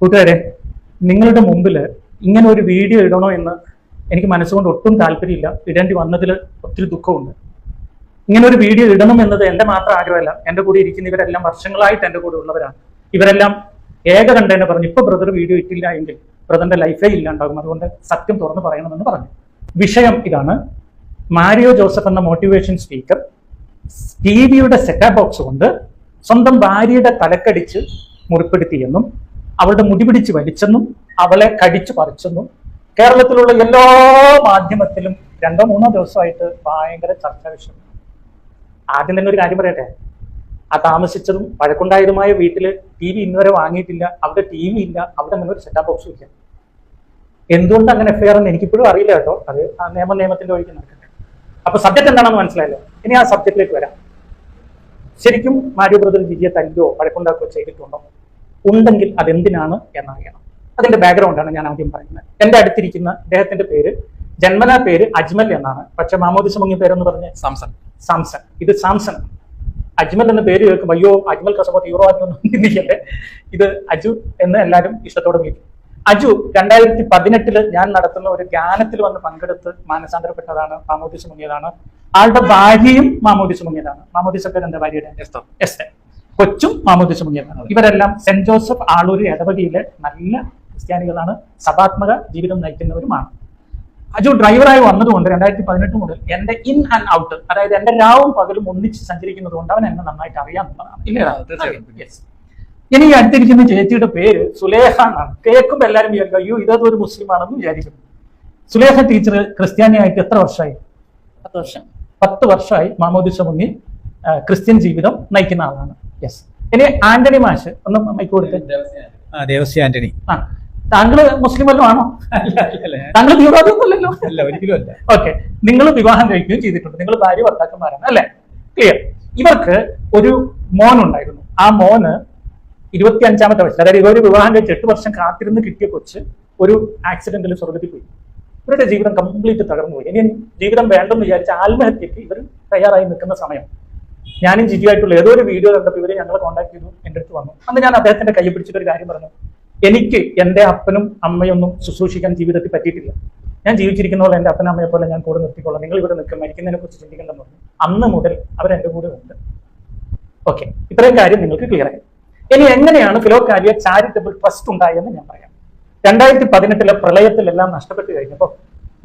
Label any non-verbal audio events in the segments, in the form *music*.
കൂട്ടുകാരെ നിങ്ങളുടെ മുമ്പിൽ ഇങ്ങനെ ഒരു വീഡിയോ ഇടണോ എന്ന് എനിക്ക് മനസ്സുകൊണ്ട് ഒട്ടും താല്പര്യമില്ല. ഇടേണ്ടി വന്നതിൽ ഒത്തിരി ദുഃഖമുണ്ട്. ഇങ്ങനെ ഒരു വീഡിയോ ഇടണം എന്നത് എന്റെ മാത്രം ആഗ്രഹമല്ല. എന്റെ കൂടെ ഇരിക്കുന്ന ഇവരെല്ലാം വർഷങ്ങളായിട്ട് എന്റെ കൂടെ ഉള്ളവരാണ്. ഇവരെല്ലാം ഏക കണ്ടെന്നെ പറഞ്ഞു. ഇപ്പൊ ബ്രദർ വീഡിയോ ഇട്ടില്ല എങ്കിൽ ബ്രദറിന്റെ ലൈഫേ ഇല്ലാണ്ടാകും അതുകൊണ്ട് സത്യം തുറന്നു പറയണമെന്ന് പറഞ്ഞു. വിഷയം ഇതാണ്. മാരിയോ ജോസഫ് എന്ന മോട്ടിവേഷൻ സ്പീക്കർ ടി വിയുടെ സെറ്റാ ബോക്സ് കൊണ്ട് സ്വന്തം ഭാര്യയുടെ തലക്കടിച്ച് മുറിപ്പെടുത്തിയെന്നും അവളുടെ മുടി പിടിച്ച് വലിച്ചെന്നും അവളെ കടിച്ചു പറിച്ചെന്നും കേരളത്തിലുള്ള എല്ലാ മാധ്യമത്തിലും രണ്ടോ മൂന്നോ ദിവസമായിട്ട് ഭയങ്കര ചർച്ചാ വിഷയം. ആദ്യം തന്നെ ഒരു കാര്യം പറയട്ടെ. ആ താമസിച്ചതും വഴക്കുണ്ടായതുമായ വീട്ടിൽ ടി വി ഇന്നുവരെ വാങ്ങിയിട്ടില്ല അവിടെ ടി വി ഇല്ല അവിടെ അങ്ങനെ ഒരു സെറ്റാ ബോക്സും ഇല്ല. എന്തുകൊണ്ട് അങ്ങനെ എഫ്ഐആർ എന്ന് എനിക്കിപ്പോഴും അറിയില്ല കേട്ടോ. അത് ആ നിയമ നിയമത്തിന്റെ വഴിക്ക് നടക്കട്ടെ. അപ്പൊ സബ്ജക്ട് എന്താണെന്ന് മനസ്സിലായല്ലോ? ഇനി ആ സബ്ജക്റ്റിലേക്ക് വരാം. ശരിക്കും മാരിയോ ബ്രദർ ജിജിയെ തല്ലോ വഴക്കുണ്ടാക്കുകയോ ചെയ്തിട്ടുണ്ടോ? ഉണ്ടെങ്കിൽ അതെന്തിനാണ് എന്നറിയണം. അതിന്റെ ബാക്ക്ഗ്രൗണ്ടാണ് ഞാൻ ആദ്യം പറയുന്നത്. എന്റെ അടുത്തിരിക്കുന്ന അദ്ദേഹത്തിന്റെ പേര് ജന്മനാ പേര് അജ്മൽ എന്നാണ്. പക്ഷെ മാമോദിസ മുങ്ങിയ പേരെന്ന് പറഞ്ഞ. സാംസൺ. സാംസൺ. ഇത് സാംസൺ. അജ്മൽ എന്ന പേര് കേൾക്കുമ്പോൾ അയ്യോ അജ്മൽ കസബത്ത് തീവ്രവാദി ഇത് അജു എന്ന് എല്ലാവരും ഇഷ്ടത്തോടെ വിളിക്കും. അജു രണ്ടായിരത്തി പതിനെട്ടിൽ ഞാൻ നടത്തുന്ന ഒരു ധ്യാനത്തിൽ വന്ന് പങ്കെടുത്ത് മാനസാന്തരപ്പെട്ടതാണ് മാമോദിസ മുങ്ങിയതാണ് ആളുടെ ഭാര്യയും മാമോദിസ മുങ്ങിയതാണ് മാമോദിസ പേര് എന്താ ഭാര്യയുടെ? എസ്തർ. എസ്റ്റർ കൊച്ചും മാമോദിസ് മുങ്ങിയതാണ് ഇവരെല്ലാം സെന്റ് ജോസഫ് ആളൂര് ഇടവകയിലെ നല്ല ക്രിസ്ത്യാനികളാണ്. സഭാത്മക ജീവിതം നയിക്കുന്നവരുമാണ്. അജു ഡ്രൈവറായി വന്നതുകൊണ്ട് രണ്ടായിരത്തി പതിനെട്ട് മുതൽ എന്റെ ഇൻ ആൻഡ് ഔട്ട് അതായത് എന്റെ രാവും പകലും ഒന്നിച്ച് സഞ്ചരിക്കുന്നത് കൊണ്ട് അവൻ എന്നെ നന്നായിട്ട് അറിയാമെന്നുള്ളതാണ്. ഇല്ലേ. ഇനി ഈ അടുത്തിരിക്കുന്ന ചേച്ചിയുടെ പേര് സുലേഖ എന്നാണ് കേൾക്കുമ്പോൾ എല്ലാവരും വിചാരിക്കും അയ്യോ ഇതൊരു ഒരു മുസ്ലിം ആണെന്ന് വിചാരിക്കും. സുലേഹ ടീച്ചർ ക്രിസ്ത്യാനിയായിട്ട് എത്ര വർഷമായി? പത്ത് വർഷം. പത്ത് വർഷമായി മാമോദിസ മുങ്ങി ക്രിസ്ത്യൻ ജീവിതം നയിക്കുന്ന ആളാണ്. യെസ് ഇനി ആന്റണി മാഷ് ഒന്ന് മൈക്ക് കൊടുത്ത് ആ ദേവസ്യ ആന്റണി. ആ താങ്കൾ മുസ്ലിം വല്ലതും ആണോ? താങ്കൾ അല്ല ഒരിക്കലും അല്ല. ഓക്കെ നിങ്ങൾ വിവാഹം കഴിക്കുകയും ചെയ്തിട്ടുണ്ട്. നിങ്ങൾ ഭാര്യ ഭർത്താക്കന്മാരാണ് അല്ലെ? ക്ലിയർ ഇവർക്ക് ഒരു മോൻ ഉണ്ടായിരുന്നു. ആ മോന് ഇരുപത്തി അഞ്ചാമത്തെ വയസ്സിൽ അതായത് ഇവർ വിവാഹം കഴിച്ച് എട്ട് വർഷം കാത്തിരുന്ന് കിട്ടിയ കൊച്ച് ഒരു ആക്സിഡന്റിൽ സ്വർഗത്തിൽ പോയി. ഇവരുടെ ജീവിതം കംപ്ലീറ്റ് തകർന്നു പോയി ഇനി ജീവിതം വേണ്ടെന്ന് വിചാരിച്ച ആത്മഹത്യക്ക് ഇവർ തയ്യാറായി നിൽക്കുന്ന സമയം. ഞാനും ജിജിയായിട്ടുള്ള ഏതോ ഒരു വീഡിയോ കണ്ടപ്പോൾ ഇവരെ ഞങ്ങളെ കോൺടാക്ട് ചെയ്തു എന്റെ അടുത്ത് വന്നു. അന്ന് ഞാൻ അദ്ദേഹത്തിന്റെ കൈ പിടിച്ചിട്ട് ഒരു കാര്യം പറഞ്ഞു. എനിക്ക് എന്റെ അപ്പനും അമ്മയൊന്നും ശുശ്രൂഷിക്കാൻ ജീവിതത്തിൽ പറ്റിയിട്ടില്ല. ഞാൻ ജീവിച്ചിരിക്കുന്ന പോലെ എന്റെ അപ്പനും പോലെ ഞാൻ കൂടെ നിർത്തിക്കൊള്ളാം നിങ്ങൾ ഇവിടെ നിൽക്കും മരിക്കുന്നതിനെ കുറിച്ച് ചിന്തിക്കേണ്ടെന്ന് പറഞ്ഞു. അന്ന് മുതൽ അവർ എന്റെ കൂടെ ഉണ്ട്. ഓക്കെ ഇത്രയും കാര്യം നിങ്ങൾക്ക് ക്ലിയർ ആയി. ഇനി എങ്ങനെയാണ് ഫിലോകാരിയ ചാരിറ്റബിൾ ട്രസ്റ്റ് ഉണ്ടായെന്ന് ഞാൻ പറയാം. രണ്ടായിരത്തി പതിനെട്ടിലെ പ്രളയത്തിലെല്ലാം നഷ്ടപ്പെട്ടു കഴിഞ്ഞപ്പോൾ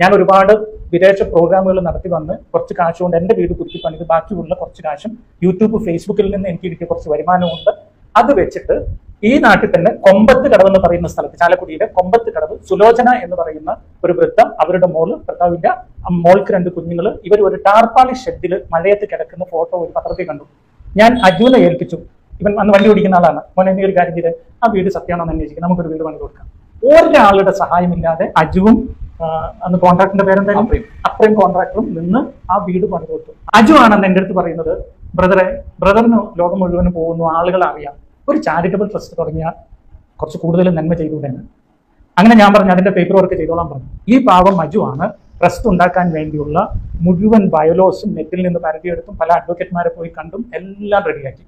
ഞാൻ ഒരുപാട് വിദേശ പ്രോഗ്രാമുകൾ നടത്തി വന്ന് കുറച്ച് കാശ് കൊണ്ട് എന്റെ വീട് കുരുക്കി പണിത് ബാക്കിയുള്ള കുറച്ച് കാശും യൂട്യൂബ് ഫേസ്ബുക്കിൽ നിന്ന് എനിക്ക് കിട്ടിയ കുറച്ച് വരുമാനമുണ്ട്. അത് വെച്ചിട്ട് ഈ നാട്ടിൽ തന്നെ കൊമ്പത്ത് കടവ് എന്ന് പറയുന്ന സ്ഥലത്ത് ചാലക്കുടിയിലെ കൊമ്പത്ത് കടവ് സുലോചന എന്ന് പറയുന്ന ഒരു വൃത്തം അവരുടെ മോൾ ഭർത്താവിന്റെ മോൾക്ക് രണ്ട് കുഞ്ഞുങ്ങൾ ഇവർ ഒരു ടാർപ്പാളി ഷെഡിൽ മഴയത്ത് കിടക്കുന്ന ഫോട്ടോ ഒരു പത്രത്തിൽ കണ്ടു. ഞാൻ അജുവിനെ ഏൽപ്പിച്ചു. ഇവൻ അന്ന് വണ്ടി ഓടിക്കുന്ന ആളാണ്. മോൻ എന്നെ ഒരു കാര്യം ചെയ്ത്. ആ വീട് സത്യമാണോ എന്ന് അന്വേഷിക്കും. നമുക്കൊരു വീട് പണി കൊടുക്കാം. ഒരാളുടെ സഹായമില്ലാതെ അജുവും അന്ന് കോൺട്രാക്ടറിന്റെ പേരെന്തായാലും അത്രയും അപ്രീം കോൺട്രാക്ടറും നിന്ന് ആ വീട് പണി കൊടുത്തു അജു ആണെന്ന് എന്റെ അടുത്ത് പറയുന്നത് ബ്രദറെ ബ്രദറിന് ലോകം മുഴുവനും പോകുന്നു ആളുകൾ അറിയാം. ഒരു ചാരിറ്റബിൾ ട്രസ്റ്റ് തുടങ്ങിയ കുറച്ച് കൂടുതൽ നന്മ ചെയ്തുകൊണ്ടാണ്. അങ്ങനെ ഞാൻ പറഞ്ഞു അതിന്റെ പേപ്പർ വർക്ക് ചെയ്തോളാൻ പറഞ്ഞു. ഈ പാവം അജു ആണ് ട്രസ്റ്റ് ഉണ്ടാക്കാൻ വേണ്ടിയുള്ള മുഴുവൻ ബയോലോസും നെറ്റിൽ നിന്ന് പരതിയെടുത്തും പല അഡ്വക്കേറ്റ്മാരെ പോയി കണ്ടും എല്ലാം റെഡിയാക്കി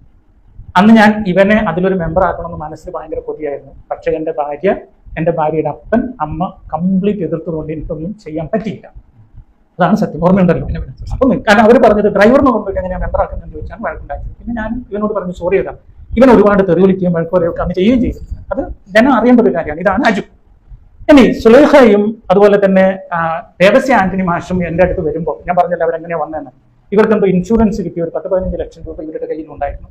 അന്ന് ഞാൻ ഇവനെ അതിലൊരു മെമ്പർ ആക്കണമെന്ന് മനസ്സിൽ ഭയങ്കര കൊതിയായിരുന്നു. പക്ഷേ എന്റെ ഭാര്യ എന്റെ ഭാര്യയുടെ അപ്പൻ അമ്മ കംപ്ലീറ്റ് എതിർത്തുകൊണ്ട് എനിക്കൊന്നും ചെയ്യാൻ പറ്റിയില്ല. അതാണ് സത്യം. ഓർമ്മയുണ്ടല്ലോ? അപ്പം കാരണം അവർ പറഞ്ഞത് ഡ്രൈവറിനെ കൊണ്ടുപോയിട്ട് എങ്ങനെ മെമ്പർ എന്ന് ചോദിച്ചാൽ വഴക്കുണ്ടാക്കി പിന്നെ ഞാൻ ഇവനോട് പറഞ്ഞു സോറി ഇടാം ഇവൻ ഒരുപാട് തെറി വിളിക്കുകയും വഴക്കുറയൊക്കെ അന്ന് ചെയ്യുകയും ചെയ്തു. അത് ജനം അറിയേണ്ട ഒരു കാര്യമാണ്. ഇതാണ് അജു. ഇനി സുലേഖയും അതുപോലെ തന്നെ ദേവസ്യ ആന്റണി മാഷും എന്റെ അടുത്ത് വരുമ്പോൾ ഞാൻ പറഞ്ഞില്ല അവരെങ്ങനെയാണ് വന്നതെന്ന്. ഇവർക്ക് എന്തോ ഇൻഷുറൻസ് കിട്ടിയ ഒരു പത്ത് പതിനഞ്ച് ലക്ഷം രൂപ ഇവരുടെ കയ്യിൽ ഉണ്ടായിരുന്നു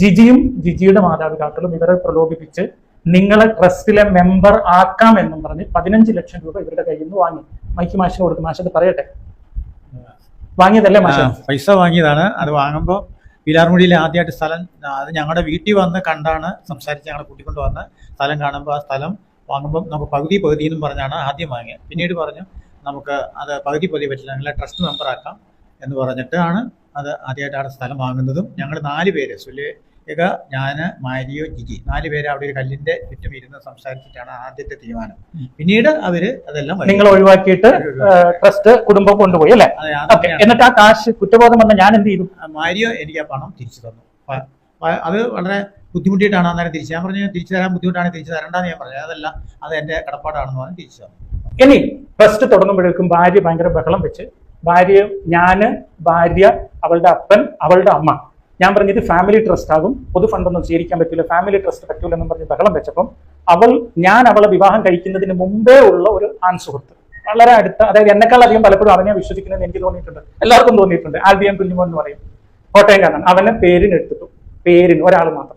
ജിജിയും ജിജിയുടെ മാതാപിതാക്കളും ഇവരെ പ്രലോഭിപ്പിച്ച് നിങ്ങളെ ട്രസ്റ്റിലെ മെമ്പർ ആക്കാം എന്നും പറഞ്ഞ് പതിനഞ്ച് ലക്ഷം രൂപ ഇവരുടെ കയ്യിൽ നിന്ന് വാങ്ങി. മൈക്ക് മാഷിന് കൊടുക്കും. മാഷ് അത് പറയട്ടെ? വാങ്ങിയതല്ലേ മാഷ? പൈസ വാങ്ങിയതാണ്. അത് വാങ്ങുമ്പോൾ പിലാർമുടിയിലെ ആദ്യമായിട്ട് സ്ഥലം അത് ഞങ്ങളുടെ വീട്ടിൽ വന്ന് കണ്ടാണ് സംസാരിച്ച് ഞങ്ങളെ കൂട്ടിക്കൊണ്ട് വന്ന് സ്ഥലം കാണുമ്പോൾ ആ സ്ഥലം വാങ്ങുമ്പോൾ നമുക്ക് പകുതി പകുതി എന്നും പറഞ്ഞാണ് ആദ്യം വാങ്ങിയത് പിന്നീട് പറഞ്ഞു നമുക്ക് അത് പകുതി പകുതി പറ്റില്ല. നിങ്ങളെ ട്രസ്റ്റ് മെമ്പർ ആക്കാം എന്ന് പറഞ്ഞിട്ടാണ് അത് ആദ്യമായിട്ടാണ് സ്ഥലം വാങ്ങുന്നതും ഞങ്ങൾ നാല് പേര്. സുലേഖ ഞാൻ മാരിയോ ജിജി നാല് പേര് അവിടെ ഒരു കല്ലിന്റെ ചുറ്റും ഇരുന്ന് സംസാരിച്ചിട്ടാണ് ആദ്യത്തെ തീരുമാനം. പിന്നീട് അവർ അതെല്ലാം നിങ്ങൾ ഒഴിവാക്കിയിട്ട് ട്രസ്റ്റ് കുടുംബം കൊണ്ടുപോയി അല്ലേ? എന്നിട്ട് ആ കാശ് കുറ്റബോധം വന്ന ഞാൻ എന്ത് ചെയ്തു? മാരിയോ എനിക്ക് ആ പണം തിരിച്ചു തന്നു. അത് വളരെ ബുദ്ധിമുട്ടിയിട്ടാണ് അന്നേരം തിരിച്ചു ഞാൻ പറഞ്ഞു തിരിച്ചു തരാൻ ബുദ്ധിമുട്ടാണ് തിരിച്ചു തരണ്ടെന്ന് ഞാൻ പറഞ്ഞു. അതല്ല അത് എന്റെ കടപ്പാടാണെന്ന് പറഞ്ഞ് തിരിച്ചു തന്നു. ഇനി ട്രസ്റ്റ് തുടങ്ങുമ്പോഴേക്കും ഭാര്യ ഭയങ്കര ബഹളം വെച്ച് ഭാര്യ ഞാൻ ഭാര്യ അവളുടെ അപ്പൻ അവളുടെ അമ്മ ഞാൻ പറഞ്ഞത് ഫാമിലി ട്രസ്റ്റ് ആകും. പൊതു ഫണ്ടൊന്നും സ്വീകരിക്കാൻ പറ്റില്ല ഫാമിലി ട്രസ്റ്റ് പറ്റൂല എന്ന് പറഞ്ഞ് ബഹളം വെച്ചപ്പം അവൾ ഞാൻ അവളെ വിവാഹം കഴിക്കുന്നതിന് മുമ്പേ ഉള്ള ഒരു ആൺ സുഹൃത്ത് വളരെ അടുത്ത അതായത് എന്നെക്കാൾ അധികം പലപ്പോഴും അവനെ വിശ്വസിക്കുന്നത് എനിക്ക് തോന്നിയിട്ടുണ്ട്. എല്ലാവർക്കും തോന്നിയിട്ടുണ്ട്. ആൽബിയൻ കുഞ്ഞുമോൻ എന്ന് പറയും. കോട്ടയംകാരനാണ് അവനെ പേരിന് എടുത്തിട്ടു. പേരിന് ഒരാൾ മാത്രം.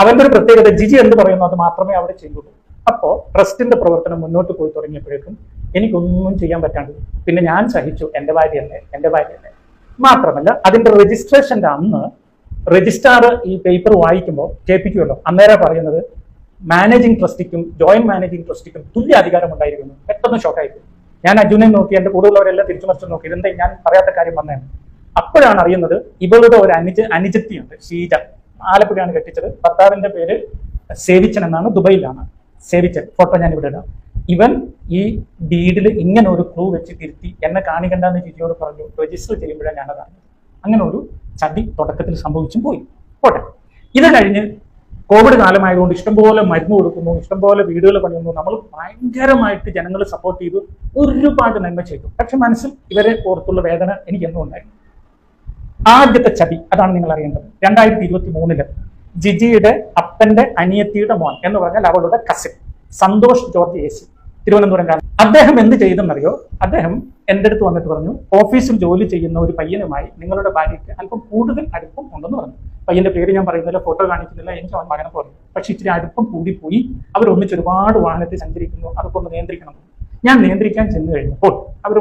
അവന്റെ ഒരു പ്രത്യേകത ജിജി എന്ന് പറയുന്നു അത് മാത്രമേ അവിടെ ചെയ്യുള്ളൂ. അപ്പോ ട്രസ്റ്റിന്റെ പ്രവർത്തനം മുന്നോട്ട് പോയി തുടങ്ങിയപ്പോഴേക്കും എനിക്കൊന്നും ചെയ്യാൻ പറ്റാണ്ട് പിന്നെ ഞാൻ സഹിച്ചു. ഭാര്യയല്ലേ? എന്റെ ഭാര്യയല്ലേ? മാത്രമല്ല അതിന്റെ രജിസ്ട്രേഷന്റെ അന്ന് രജിസ്ട്രാർ ഈ പേപ്പർ വായിക്കുമ്പോൾ കേൾപ്പിക്കുമല്ലോ. അന്നേരം പറയുന്നത് മാനേജിംഗ് ട്രസ്റ്റിക്കും ജോയിന്റ് മാനേജിംഗ് ട്രസ്റ്റിക്കും തുല്യ അധികാരം ഉണ്ടായിരിക്കുന്നു. പെട്ടെന്ന് ഷോക്കായിപ്പോയി ഞാൻ അജുനെ നോക്കി എന്റെ കൂടുതലുള്ളവരെല്ലാം തിരിച്ചു മറിച്ചു നോക്കി. ഇതെന്താ ഞാൻ പറയാത്ത കാര്യം വന്നതാണ് അപ്പോഴാണ് അറിയുന്നത് ഇവളുടെ ഒരു അനുജ അനുജത്തിയുണ്ട്. ഷീജ ആലപ്പുഴയാണ് കെട്ടിച്ചത്. ഭർത്താവിന്റെ പേര് സേവിച്ചൻ എന്നാണ്. ദുബൈയിലാണ് സേവിച്ചൻ. ഫോട്ടോ ഞാൻ ഇവിടെ ഇടാം. ഇവൻ ഈ ഡീഡിൽ ഇങ്ങനെ ഒരു ക്ലൂ വെച്ച് തിരുത്തി എന്നെ കാണിക്കണ്ടെന്ന് ജിജിയോട് പറഞ്ഞു. രജിസ്റ്റർ ചെയ്യുമ്പോഴാണ് ഞാനതാണ് അങ്ങനെ ഒരു ചതി തുടക്കത്തിൽ സംഭവിച്ചും പോയി. പോട്ടെ. ഇത് കഴിഞ്ഞ് കോവിഡ് കാലമായതുകൊണ്ട് ഇഷ്ടംപോലെ മരുന്ന് കൊടുക്കുന്നു ഇഷ്ടംപോലെ വീടുകൾ പണിയുന്നു. നമ്മൾ ഭയങ്കരമായിട്ട് ജനങ്ങൾ സപ്പോർട്ട് ചെയ്തു ഒരുപാട് നന്മ ചെയ്തു. പക്ഷെ മനസ്സിൽ ഇവരെ ഓർത്തുള്ള വേദന എനിക്ക് എന്നും ഉണ്ടായി. ആദ്യത്തെ ചതി അതാണ് നിങ്ങൾ അറിയേണ്ടത്. രണ്ടായിരത്തി ഇരുപത്തി മൂന്നിൽ ജിജിയുടെ അപ്പന്റെ അനിയത്തിയുടെ മോൻ എന്ന് പറഞ്ഞാൽ അവളുടെ cousin Santhosh George A C Thiruvananthapuram കാലം അദ്ദേഹം എന്ത് ചെയ്തെന്നറിയോ? അദ്ദേഹം എന്റെ അടുത്ത് വന്നിട്ട് പറഞ്ഞു ഓഫീസിൽ ജോലി ചെയ്യുന്ന ഒരു പയ്യനുമായി നിങ്ങളുടെ ഭാര്യയ്ക്ക് അല്പം കൂടുതൽ അടുപ്പം ഉണ്ടെന്ന് പറഞ്ഞു. പയ്യന്റെ പേര് ഞാൻ പറയുന്നില്ല ഫോട്ടോ കാണിക്കുന്നില്ല എനിക്ക് അവൻ മകനെ പറഞ്ഞു പക്ഷെ ഇച്ചിരി അടുപ്പം കൂടിപ്പോയി അവർ ഒന്നിച്ച് ഒരുപാട് വാഹനത്തിൽ സഞ്ചരിക്കുന്നു അതൊക്കെ ഒന്ന് നിയന്ത്രിക്കണം ഞാൻ നിയന്ത്രിക്കാൻ ചെന്ന് കഴിഞ്ഞപ്പോൾ അവർ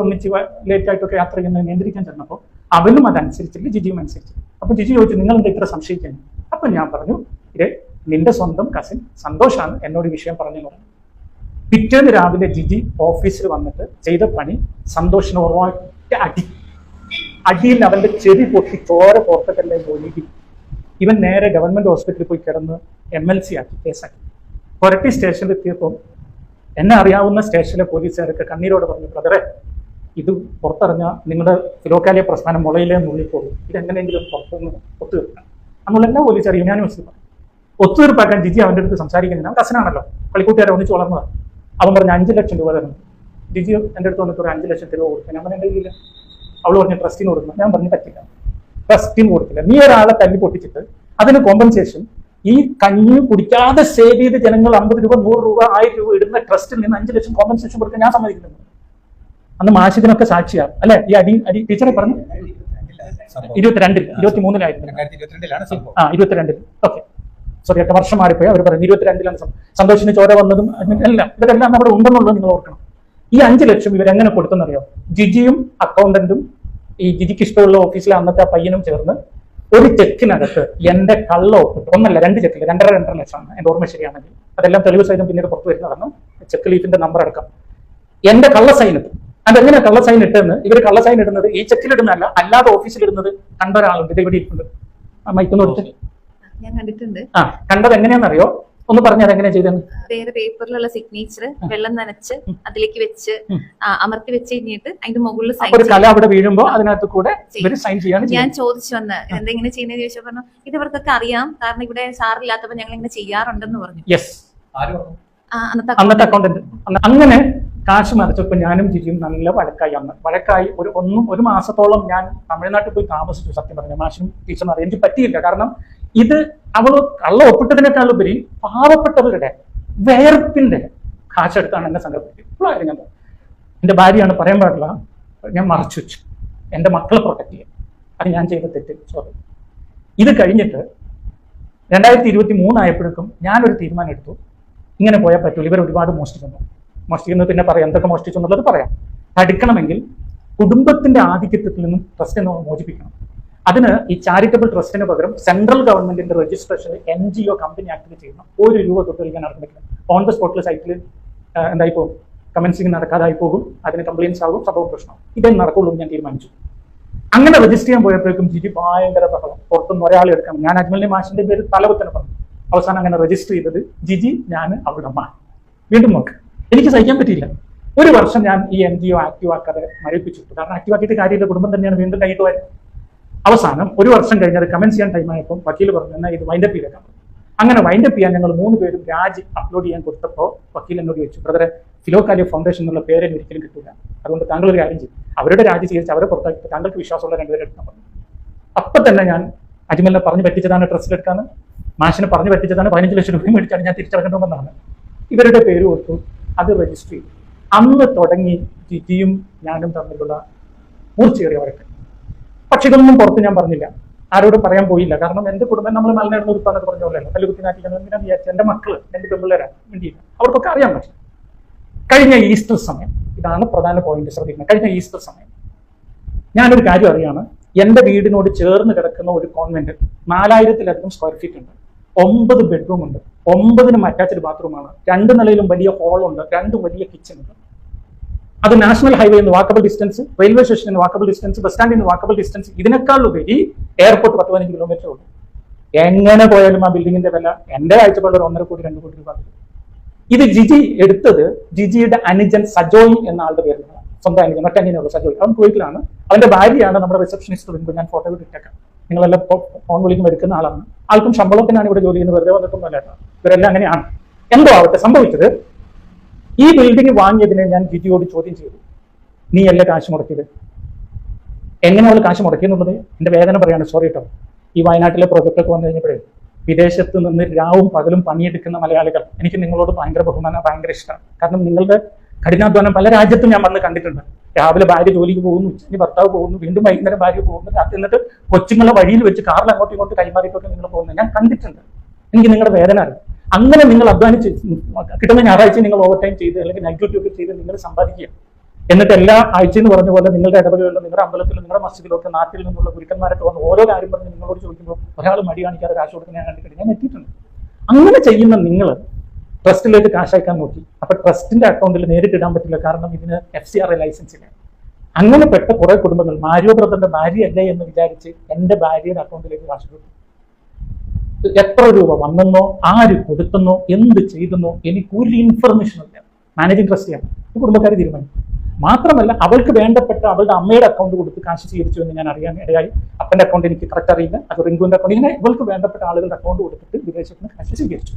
ലേറ്റ് ആയിട്ടൊക്കെ യാത്ര ചെയ്യുന്നത് നിയന്ത്രിക്കാൻ ചെന്നപ്പോൾ അവനും അതനുസരിച്ചില്ല ജിജിയും അനുസരിച്ചു അപ്പൊ ജിജി ചോദിച്ചു നിങ്ങൾ എന്താ ഇത്ര സംശയിക്കുന്നു അപ്പൊ ഞാൻ പറഞ്ഞു ഇത് നിന്റെ സ്വന്തം കസിൻ സന്തോഷാണ് എന്നോട് വിഷയം പറഞ്ഞു. പിറ്റേന്ന് രാവിലെ ജിജി ഓഫീസിൽ വന്നിട്ട് ചെയ്ത പണി സന്തോഷിന് ഒറ്റ അടി. അടിയിൽ അവന്റെ ചെവി പൊട്ടി ചോര പുറത്തിട്ടല്ലേ ഒഴുകി. ഇവൻ നേരെ ഗവൺമെന്റ് ഹോസ്പിറ്റലിൽ പോയി കിടന്ന് എം എൽ സി ആക്കി കേസാക്കി. കൊരട്ടി സ്റ്റേഷനിൽ എത്തിയപ്പോൾ എന്നെ അറിയാവുന്ന സ്റ്റേഷനിലെ പോലീസുകാരൊക്കെ കണ്ണീരോട് പറഞ്ഞു ബ്രദറെ ഇത് പുറത്തിറങ്ങ. നിങ്ങളുടെ ഫിലോക്കാലിയ പ്രസ്ഥാനം മുളയിലേ മുള്ളിപ്പോകും ഇതെങ്ങനെയെങ്കിലും പുറത്തുനിന്ന് ഒത്തുതീർക്കണം നമ്മളെല്ലാം പോലീസ് അറിയും ഞാൻ മനസ്സിലാക്കും ഒത്തുതീർപ്പാക്കാൻ ജിജി അവന്റെ അടുത്ത് സംസാരിക്കുന്നില്ല. അവൻ കസനാണല്ലോ. കളിക്കൂട്ടുകാരെ ഒന്നിച്ച് വളർന്നതാണ് അവൻ പറഞ്ഞ അഞ്ച് ലക്ഷം രൂപ തരണം. ജിജി എന്റെ അടുത്ത് വന്നിട്ട് ഒരു അഞ്ച് ലക്ഷം രൂപ കൊടുക്കാൻ? ഞാൻ പറഞ്ഞ കയ്യില്ല അവൾ പറഞ്ഞ ട്രസ്റ്റിന് കൊടുക്കണം. ഞാൻ പറഞ്ഞു പറ്റില്ല. ട്രസ്റ്റിന് കൊടുക്കില്ല നീ ഒരാളെ തല്ലി പൊട്ടിച്ചിട്ട് അതിന് കോമ്പൻസേഷൻ ഈ കഞ്ഞി കുടിക്കാതെ സേവ് ചെയ്ത് ജനങ്ങൾ അമ്പത് രൂപ നൂറ് രൂപ ആയിരം രൂപ ഇടുന്ന ട്രസ്റ്റിൽ നിന്ന് അഞ്ച് ലക്ഷം കോമ്പൻസേഷൻ കൊടുക്കാൻ ഞാൻ സമ്മതിക്കുന്നുണ്ട് അന്ന് മാഷിദിനൊക്കെ സാക്ഷിയാണ് അല്ലെ? ഈ അടി അടി ടീച്ചറെ പറഞ്ഞു? ഇരുപത്തിരണ്ടിൽ ഇരുപത്തി മൂന്നിലായിരുന്നു ആ ഇരുപത്തിരണ്ടിൽ. ഓക്കെ. സോറി എട്ട് വർഷം മാറിപ്പോയി. അവർ പറയുന്നത് ഇരുപത്തിരണ്ടിലാണ് സന്തോഷിന് ചോര വന്നതും എല്ലാം ഇതെല്ലാം അവിടെ ഉണ്ടെന്നുള്ളത് നിങ്ങൾ ഓർക്കണം. ഈ അഞ്ച് ലക്ഷം ഇവരെങ്ങനെ കൊടുത്തെന്നറിയോ? ജിജിയും അക്കൗണ്ടന്റും ഈ ജിജിക്ക് ഇഷ്ടമുള്ള ഓഫീസിലെ അന്നത്തെ ആ പയ്യനും ചേർന്ന് ഒരു ചെക്കിനകത്ത് എന്റെ കള്ള ഒപ്പിട്ട്. ഒന്നല്ല രണ്ട് ചെക്കിൽ രണ്ടര രണ്ടര ലക്ഷമാണ്. എന്റെ ഓർമ്മ ശരിയാണെങ്കിൽ. അതെല്ലാം തെളിവ് സഹിതം പിന്നീട് പുറത്തു വരുന്നതാണ് ചെക്ക് ലീഫിന്റെ നമ്പർ അടക്കം. എന്റെ കള്ള സൈൻ ഇട്ടു. അതെങ്ങനെ കള്ള സൈൻ ഇട്ടെന്ന് ഇവർ കള്ള സൈൻ ഇടുന്നത് ഈ ചെക്കിൽ ഇടുന്നതല്ല അല്ലാതെ ഓഫീസിലിടുന്നത് കണ്ട ഒരാളുണ്ട്. ഇത് ഇവിടെ ഇരിക്കുന്നത് മൈക്കൊന്ന് കൊടുത്ത് ഞാൻ കണ്ടിട്ടുണ്ട്. ആ കണ്ടത് എങ്ങനെയാണെന്നറിയോ? ഒന്ന് പറഞ്ഞു എങ്ങനെയാ ചെയ്തെന്ന് വേറെ പേപ്പറിലുള്ള സിഗ്നേച്ചർ വെള്ളം നനച്ച് അതിലേക്ക് വെച്ച് അമർത്തി വെച്ച് കഴിഞ്ഞിട്ട് അതിന്റെ മുകളിൽ സൈൻ ഒരു കല അവിടെ വീഴുമ്പോ അതിനകത്ത് കൂടെ ഇവർ സൈൻ ചെയ്യാൻ ഞാൻ ചോദിച്ചു വന്ന് എന്തെങ്ങനെ ചെയ്യുന്നത് ചോദിച്ചാൽ പറഞ്ഞു ഇത് ഇവർക്കൊക്കെ അറിയാം. കാരണം ഇവിടെ സാറില്ലാത്തപ്പോ ഞങ്ങൾ ഇങ്ങനെ ചെയ്യാറുണ്ടെന്ന് പറഞ്ഞു. യെസ് അന്നത്തെ അക്കൗണ്ടന്റ് അങ്ങനെ കാശ് മറിച്ചപ്പോൾ ഞാനും ജിജിയും നല്ല വഴക്കായി അന്ന്. വഴക്കായി ഒരു ഒന്നും ഒരു മാസത്തോളം ഞാൻ തമിഴ്നാട്ടിൽ പോയി താമസിച്ചു സത്യം പറഞ്ഞു മാഷും ടീച്ചർ അറിയാം എനിക്ക് പറ്റിയില്ല. കാരണം ഇത് അവൾ കള്ള ഒപ്പിട്ടതിനേക്കാളുപരി പാവപ്പെട്ടവരുടെ വേർപ്പിന്റെ കാശെടുത്താണ് എന്നെ സങ്കല്പിച്ചത് ഇപ്പോഴായിരുന്നു ഞാൻ. എന്റെ ഭാര്യയാണ് പറയാൻ പാടില്ല. ഞാൻ മറച്ചു വെച്ചു. എന്റെ മക്കളെ പ്രൊട്ടക്ട് ചെയ്യാൻ. അത് ഞാൻ ചെയ്ത തെറ്റ്. സോറി ഇത് കഴിഞ്ഞിട്ട് രണ്ടായിരത്തി ഇരുപത്തി മൂന്നായപ്പോഴേക്കും ഞാനൊരു തീരുമാനം എടുത്തു. ഇങ്ങനെ പോയാൽ പറ്റൂല. ഇവർ ഒരുപാട് മോഷ്ടിക്കുന്നു. മോഷ്ടിക്കുന്നത് പിന്നെ പറയാം. എന്തൊക്കെ മോഷ്ടിച്ചു എന്നുള്ളത് പറയാം. തടുക്കണമെങ്കിൽ കുടുംബത്തിന്റെ ആധിക്യത്തിൽ നിന്നും ട്രസ്റ്റ് നമ്മൾ മോചിപ്പിക്കണം. അതിന് ഈ ചാരിറ്റബിൾ ട്രസ്റ്റിന് പകരം സെൻട്രൽ ഗവൺമെന്റിന്റെ registration N G O company active ചെയ്യുന്ന ഒരു രൂപ തൊട്ട് കളിക്കാൻ നടക്കുന്നില്ല ഓൺ ദ സ്പോട്ടിൽ സൈറ്റിൽ എന്തായി പോകും കമൻസിങ് നടക്കാതായി പോകും. അതിന് കംപ്ലയിൻസ് ആകും. സംഭവം പ്രശ്നം ഇതേ നടക്കുള്ളൂ ഞാൻ തീരുമാനിച്ചു. അങ്ങനെ രജിസ്റ്റർ ചെയ്യാൻ പോയപ്പോഴേക്കും ജിജി ഭയങ്കര ബഹളം. പുറത്തുനിന്ന് ഒരാൾ എടുക്കാം ഞാൻ അജ്മലിനെ മാഷിന്റെ പേര് തലവത്തനെ പറഞ്ഞു. അവസാനം അങ്ങനെ രജിസ്റ്റർ ചെയ്തത് ജിജി ഞാൻ അവരുടെ അമ്മ വീണ്ടും നോക്ക്. എനിക്ക് സഹിക്കാൻ പറ്റിയില്ല. ഒരു വർഷം ഞാൻ ഈ എൻ ജി ഒ ആക്റ്റീവ് ആക്കാതെ മരവിപ്പിച്ചു കാരണം ആക്റ്റീവ് ആക്കിയിട്ട് കാര്യമില്ല. കുടുംബം തന്നെയാണ് വീണ്ടും കൈയിട്ട് പോയത് അവസാനം ഒരു വർഷം കഴിഞ്ഞത് കമന്റ് ചെയ്യാൻ ടൈം ആയപ്പോൾ വക്കീൽ പറഞ്ഞു എന്നാൽ ഇത് വൈൻഡപ്പ് ചെയ്തേക്കാം. അങ്ങനെ വൈൻഡപ്പ് ചെയ്യാൻ ഞങ്ങൾ മൂന്ന് പേരും രാജി അപ്ലോഡ് ചെയ്യാൻ കൊടുത്തപ്പോൾ വക്കീൽ എന്നോട് ചോദിച്ചു ബ്രദറെ ഫിലോകാലിയ ഫൗണ്ടേഷൻ എന്നുള്ള പേര് ഒരിക്കലും കിട്ടില്ല അതുകൊണ്ട് താങ്കൾ ഒരു കാര്യം ചെയ്യും. അവരുടെ രാജി സ്വീകരിച്ച് അവരെ പുറത്താക്കി താങ്കൾക്ക് വിശ്വാസമുള്ള രണ്ടുപേരെ എടുക്കാൻ പറഞ്ഞു. അപ്പൊ തന്നെ ഞാൻ അജ്മലിനെ പറഞ്ഞു പറ്റിച്ചതാണ് ട്രസ്റ്റ് എടുക്കാന്ന്. മാഷിനെ പറഞ്ഞു പറ്റിച്ചതാണ് പതിനഞ്ച് ലക്ഷം രൂപ മേടിച്ചാണ് ഞാൻ തിരിച്ചടക്കേണ്ടതെന്നാണ്. ഇവരുടെ പേര് കൊടുത്തു അത് രജിസ്റ്റർ ചെയ്തു. അന്ന് തുടങ്ങി ജിജിയും ഞാനും തമ്മിലുള്ള മൂർച്ചയേറിയ വഴക്ക്. പക്ഷെ ഇതൊന്നും പുറത്ത് ഞാൻ പറഞ്ഞില്ല. ആരോടും പറയാൻ പോയില്ല. കാരണം എന്റെ കുടുംബം നമ്മൾ മലനാട് ഒരു പറഞ്ഞ പോലെയല്ല. തല്ല് കുത്തി നാട്ടിക്കാൻ എന്തിനാ വിചാരിച്ചു എന്റെ മക്കൾ എന്റെ പെമ്പിള്ളേരാണ് വേണ്ടിയില്ല അവർക്കൊക്കെ അറിയാൻ പറ്റും. കഴിഞ്ഞ ഈസ്റ്റർ സമയം ഇതാണ് പ്രധാന പോയിന്റ് ശ്രദ്ധിക്കുന്നത്. കഴിഞ്ഞ ഈസ്റ്റർ സമയം ഞാനൊരു കാര്യം അറിയാണ്. എന്റെ വീടിനോട് ചേർന്ന് കിടക്കുന്ന ഒരു കോൺവെന്റ് നാലായിരത്തിലധികം സ്ക്വയർ ഫീറ്റ് ഉണ്ട്. ഒമ്പത് ബെഡ്റൂം ഉണ്ട്. ഒമ്പതിനും അറ്റാച്ച്ഡ് ബാത്റൂമാണ് രണ്ട് നിലയിലും വലിയ ഹോളുണ്ട് രണ്ട് വലിയ കിച്ചൺ ഉണ്ട്. അത് നാഷണൽ ഹൈവേ എന്ന് വാക്കബിൾ ഡിസ്റ്റൻസ് റെയിൽവേ സ്റ്റേഷൻ എന്ന് വാക്കബിൾ ഡിസ്റ്റൻസ് ബസ് സ്റ്റാൻഡ് എന്ന് വാക്കബിൾ ഡിസ്റ്റൻസ് ഇതിനേക്കാൾ ഉപരി എയർപോർട്ട് പത്ത് പതിനഞ്ച് കിലോമീറ്റർ ഉണ്ട് എങ്ങനെ പോയാലും ആ ബിൽഡിങ്ങിന്റെ വില എന്റെ കാഴ്ചപ്പാട് ഒരു ഒന്നര കോടി രണ്ട് കോടി രൂപ. ഇത് ജിജി എടുത്തത് ജിജിയുടെ അനുജൻ സജോയ് എന്ന ആളുടെ പേരിലാണ്. സ്വന്തം അനുജൻ മറ്റനിയനുള്ള സജോയ്. അവൻ കുവൈറ്റിലാണ്. അവന്റെ ഭാര്യയാണ് നമ്മുടെ റിസപ്ഷനിസ്റ്റ് വരുമ്പോൾ ഞാൻ ഫോട്ടോ ഇട്ടേക്കാം. നിങ്ങളെല്ലാം ഫോൺ വിളിക്കുമ്പോൾ എടുക്കുന്ന ആളാണ്. ആൾക്കും ശമ്പളത്തിനാണ് ഇവിടെ ജോലി ചെയ്യുന്നത്. വെറുതെ വന്നിട്ടൊന്നുമല്ല ഇവരെല്ലാം അങ്ങനെയാണ്. എന്തോ ആവട്ടെ സംഭവിച്ചത് ഈ ബിൽഡിംഗ് വാങ്ങിയതിനെ ഞാൻ ജിജിയോട് ചോദ്യം ചെയ്തു. നീ അല്ലേ കാശ് മുടക്കിയത്? എങ്ങനെ അവൾ കാശ് മുടക്കിയെന്നുള്ളത്? എന്റെ വേദന പറയാണ് സോറി കേട്ടോ ഈ വയനാട്ടിലെ പ്രോജക്റ്റ് ഒക്കെ വന്നു കഴിഞ്ഞപ്പോഴേ വിദേശത്ത് നിന്ന് രാവും പകലും പണിയെടുക്കുന്ന മലയാളികൾ എനിക്ക് നിങ്ങളോട് ഭയങ്കര ബഹുമാനം ഭയങ്കര ഇഷ്ടമാണ്. കാരണം നിങ്ങളുടെ കഠിനാധ്വാനം പല രാജ്യത്തും ഞാൻ വന്ന് കണ്ടിട്ടുണ്ട്. രാവിലെ ഭാര്യ ജോലിക്ക് പോകുന്നു ഉച്ചയ്ക്ക് ഭർത്താവ് പോകുന്നു വീണ്ടും വൈകുന്നേരം ഭാര്യ പോകുന്നു രാത്രി എന്നിട്ട് കൊച്ചുങ്ങളെ വഴിയിൽ വെച്ച് കാറിൽ അങ്ങോട്ടും ഇങ്ങോട്ടും കൈമാറിയിട്ടൊക്കെ നിങ്ങൾ പോകുന്നത് ഞാൻ കണ്ടിട്ടുണ്ട്. എനിക്ക് നിങ്ങളുടെ വേദന അറിയാം. അങ്ങനെ നിങ്ങൾ അധ്വാനിച്ച് കിട്ടുന്ന ഞായറാഴ്ച നിങ്ങൾ ഓവർ ടൈം ചെയ്ത് അല്ലെങ്കിൽ നൈറ്റ് ഡ്യൂട്ടി ഒക്കെ ചെയ്ത് നിങ്ങൾ സമ്പാദിക്കുക. എന്നിട്ട് എല്ലാ ആഴ്ച എന്ന് പറഞ്ഞ പോലെ നിങ്ങളുടെ ഇടവകളിലും നിങ്ങളുടെ അമ്പലത്തിലും നിങ്ങളുടെ മസ്ജിദിലും ഒക്കെ നാട്ടിൽ നിന്നുള്ള ഗുരുക്കന്മാരൊക്കെ വന്ന് ഓരോ കാര്യം പറഞ്ഞ് നിങ്ങളോട് ചോദിക്കുമ്പോൾ ഒരാൾ മടി കാണിക്കാതെ കാശ് കൊടുക്കുന്ന ഞാൻ കണ്ടിട്ട് ഞാൻ എത്തിയിട്ടുണ്ട്. അങ്ങനെ ചെയ്യുന്ന നിങ്ങൾ ട്രസ്റ്റിലേക്ക് കാശ് അയക്കാൻ നോക്കി. അപ്പൊ ട്രസ്റ്റിന്റെ അക്കൗണ്ടിൽ നേരിട്ട് ഇടാൻ പറ്റില്ല. കാരണം ഇതിന് F C R A license ഇല്ല. അങ്ങനെ പെട്ട കുറെ കുടുംബങ്ങൾ മാരിയോ ബ്രദറിന്റെ ഭാര്യയല്ലേ എന്ന് വിചാരിച്ച് എന്റെ ഭാര്യയുടെ അക്കൗണ്ടിലേക്ക് കാശ് കൊടുത്തു. എത്ര രൂപ വന്നെന്നോ ആര് കൊടുത്തെന്നോ എന്ത് ചെയ്തെന്നോ എനിക്ക് ഒരു ഇൻഫർമേഷൻ ഇല്ല മാനേജിംഗ് ട്രസ്റ്റിയാണ് ഈ കുടുംബക്കാർ തീരുമാനിക്കും. മാത്രമല്ല അവൾക്ക് വേണ്ടപ്പെട്ട അവളുടെ അമ്മയുടെ അക്കൗണ്ട് കൊടുത്ത് കാശ് സ്വീകരിച്ചു എന്ന് ഞാൻ അറിയാൻ ഇടയായി. അപ്പന്റെ അക്കൗണ്ട് എനിക്ക് കറക്റ്റ് അറിയില്ല. അത് റിങ്കുവിന്റെ അക്കൗണ്ട് ഇങ്ങനെ ഇവൾക്ക് വേണ്ടപ്പെട്ട ആളുകളുടെ അക്കൗണ്ട് കൊടുത്തിട്ട് വിദേശത്തിന് കാശ് സ്വീകരിച്ചു.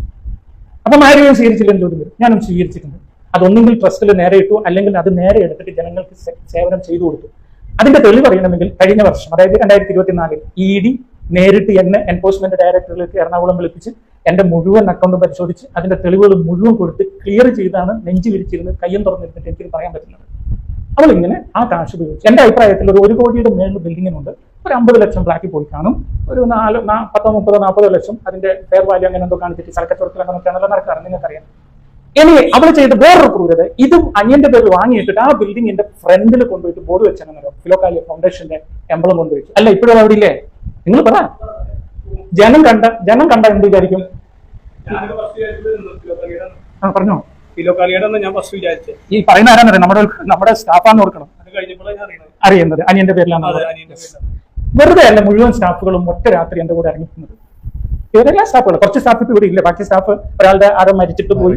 അപ്പം ആരെയും സ്വീകരിച്ചില്ലെന്ന് ചോദ്യം വരും ഞാനും സ്വീകരിച്ചിട്ടുണ്ട്. അതൊന്നെങ്കിൽ ട്രസ്റ്റിൽ നേരെ ഇട്ടു അല്ലെങ്കിൽ അത് നേരെ എടുത്തിട്ട് ജനങ്ങൾക്ക് സേവനം ചെയ്തു കൊടുത്തു. അതിന്റെ തെളിവ് അറിയണമെങ്കിൽ കഴിഞ്ഞ വർഷം അതായത് രണ്ടായിരത്തി ഇരുപത്തിനാലിൽ ഇ ഡി നേരിട്ട് എന്നെ എൻഫോഴ്സ്മെന്റ് ഡയറക്ടറിലേക്ക് എറണാകുളം വിളിപ്പിച്ച് എന്റെ മുഴുവൻ അക്കൗണ്ടും പരിശോധിച്ച് അതിന്റെ തെളിവുകൾ മുഴുവൻ കൊടുത്ത് ക്ലിയർ ചെയ്താണ് നെഞ്ചു വിരിച്ചിരുന്ന് കയ്യും തുറന്നിരുന്നിട്ട് എനിക്ക് പറയാൻ പറ്റുന്നത് അവൾ ഇങ്ങനെ ആ കാശ് ഉപയോഗിച്ചു എന്റെ അഭിപ്രായത്തിൽ ഒരു ഒരു കോടിയുടെ മേളിൽ ബിൽഡിങ്ങിനുണ്ട് ഒരു അമ്പത് ലക്ഷം ബ്ലാക്കിൽ പോയി കാണും. ഒരു നാല് പത്തോ മുപ്പതോ നാൽപ്പതോ ലക്ഷം അതിന്റെ ഫെയർ വാല്യൂ അങ്ങനെ എന്തോ കാണിച്ചിട്ട് സ്ഥലക്കച്ചവടത്തിൽ അങ്ങനെയൊക്കെയാണല്ലോ നടക്കാറ് നിങ്ങൾക്കറിയാം. ഇനി അവൾ ചെയ്ത വേറൊരു ക്രൂരത ഇതും അനിയന്റെ പേര് വാങ്ങിയിട്ടിട്ട് ആ ബിൽഡിങ്ങിന്റെ ഫ്രണ്ടിൽ കൊണ്ടുപോയിട്ട് ബോർഡ് വെച്ചാണെന്നല്ലോ ഫിലോക്കാലിയ ഫൗണ്ടേഷന്റെ എംബ്ലം കൊണ്ടുപോയിട്ട് അല്ല ഇപ്പോഴും അവിടെ ഇല്ലേ? നിങ്ങൾ പറ. ജനം കണ്ട ജനം കണ്ട എന്ത് വിചാരിക്കും? ആ പറഞ്ഞോ. കിലോ കളിയുടെ ഞാൻ ഫസ്റ്റ് വിചാരിച്ചത് ഈ പറയുന്ന ആരാന്നറിയാം? നമ്മുടെ നമ്മുടെ സ്റ്റാഫാന്ന് ഓർക്കണം. അത് കഴിഞ്ഞപ്പോഴാണ് ഞാൻ അറിയുന്നത് അറിയുന്നത്. അനിയന്റെ പേരിലാണ് വെറുതെ അല്ല മുഴുവൻ സ്റ്റാഫുകളും ഒറ്റ രാത്രി എന്റെ കൂടെ ഇറങ്ങിക്കുന്നത് ഇവരെല്ലാം സ്റ്റാഫുകൾ കുറച്ച് സ്റ്റാഫ് ഇപ്പൊ ഇവിടെ ഇല്ല. ബാക്കി സ്റ്റാഫ് ഒരാളുടെ ആരോ മരിച്ചിട്ട് പോയി.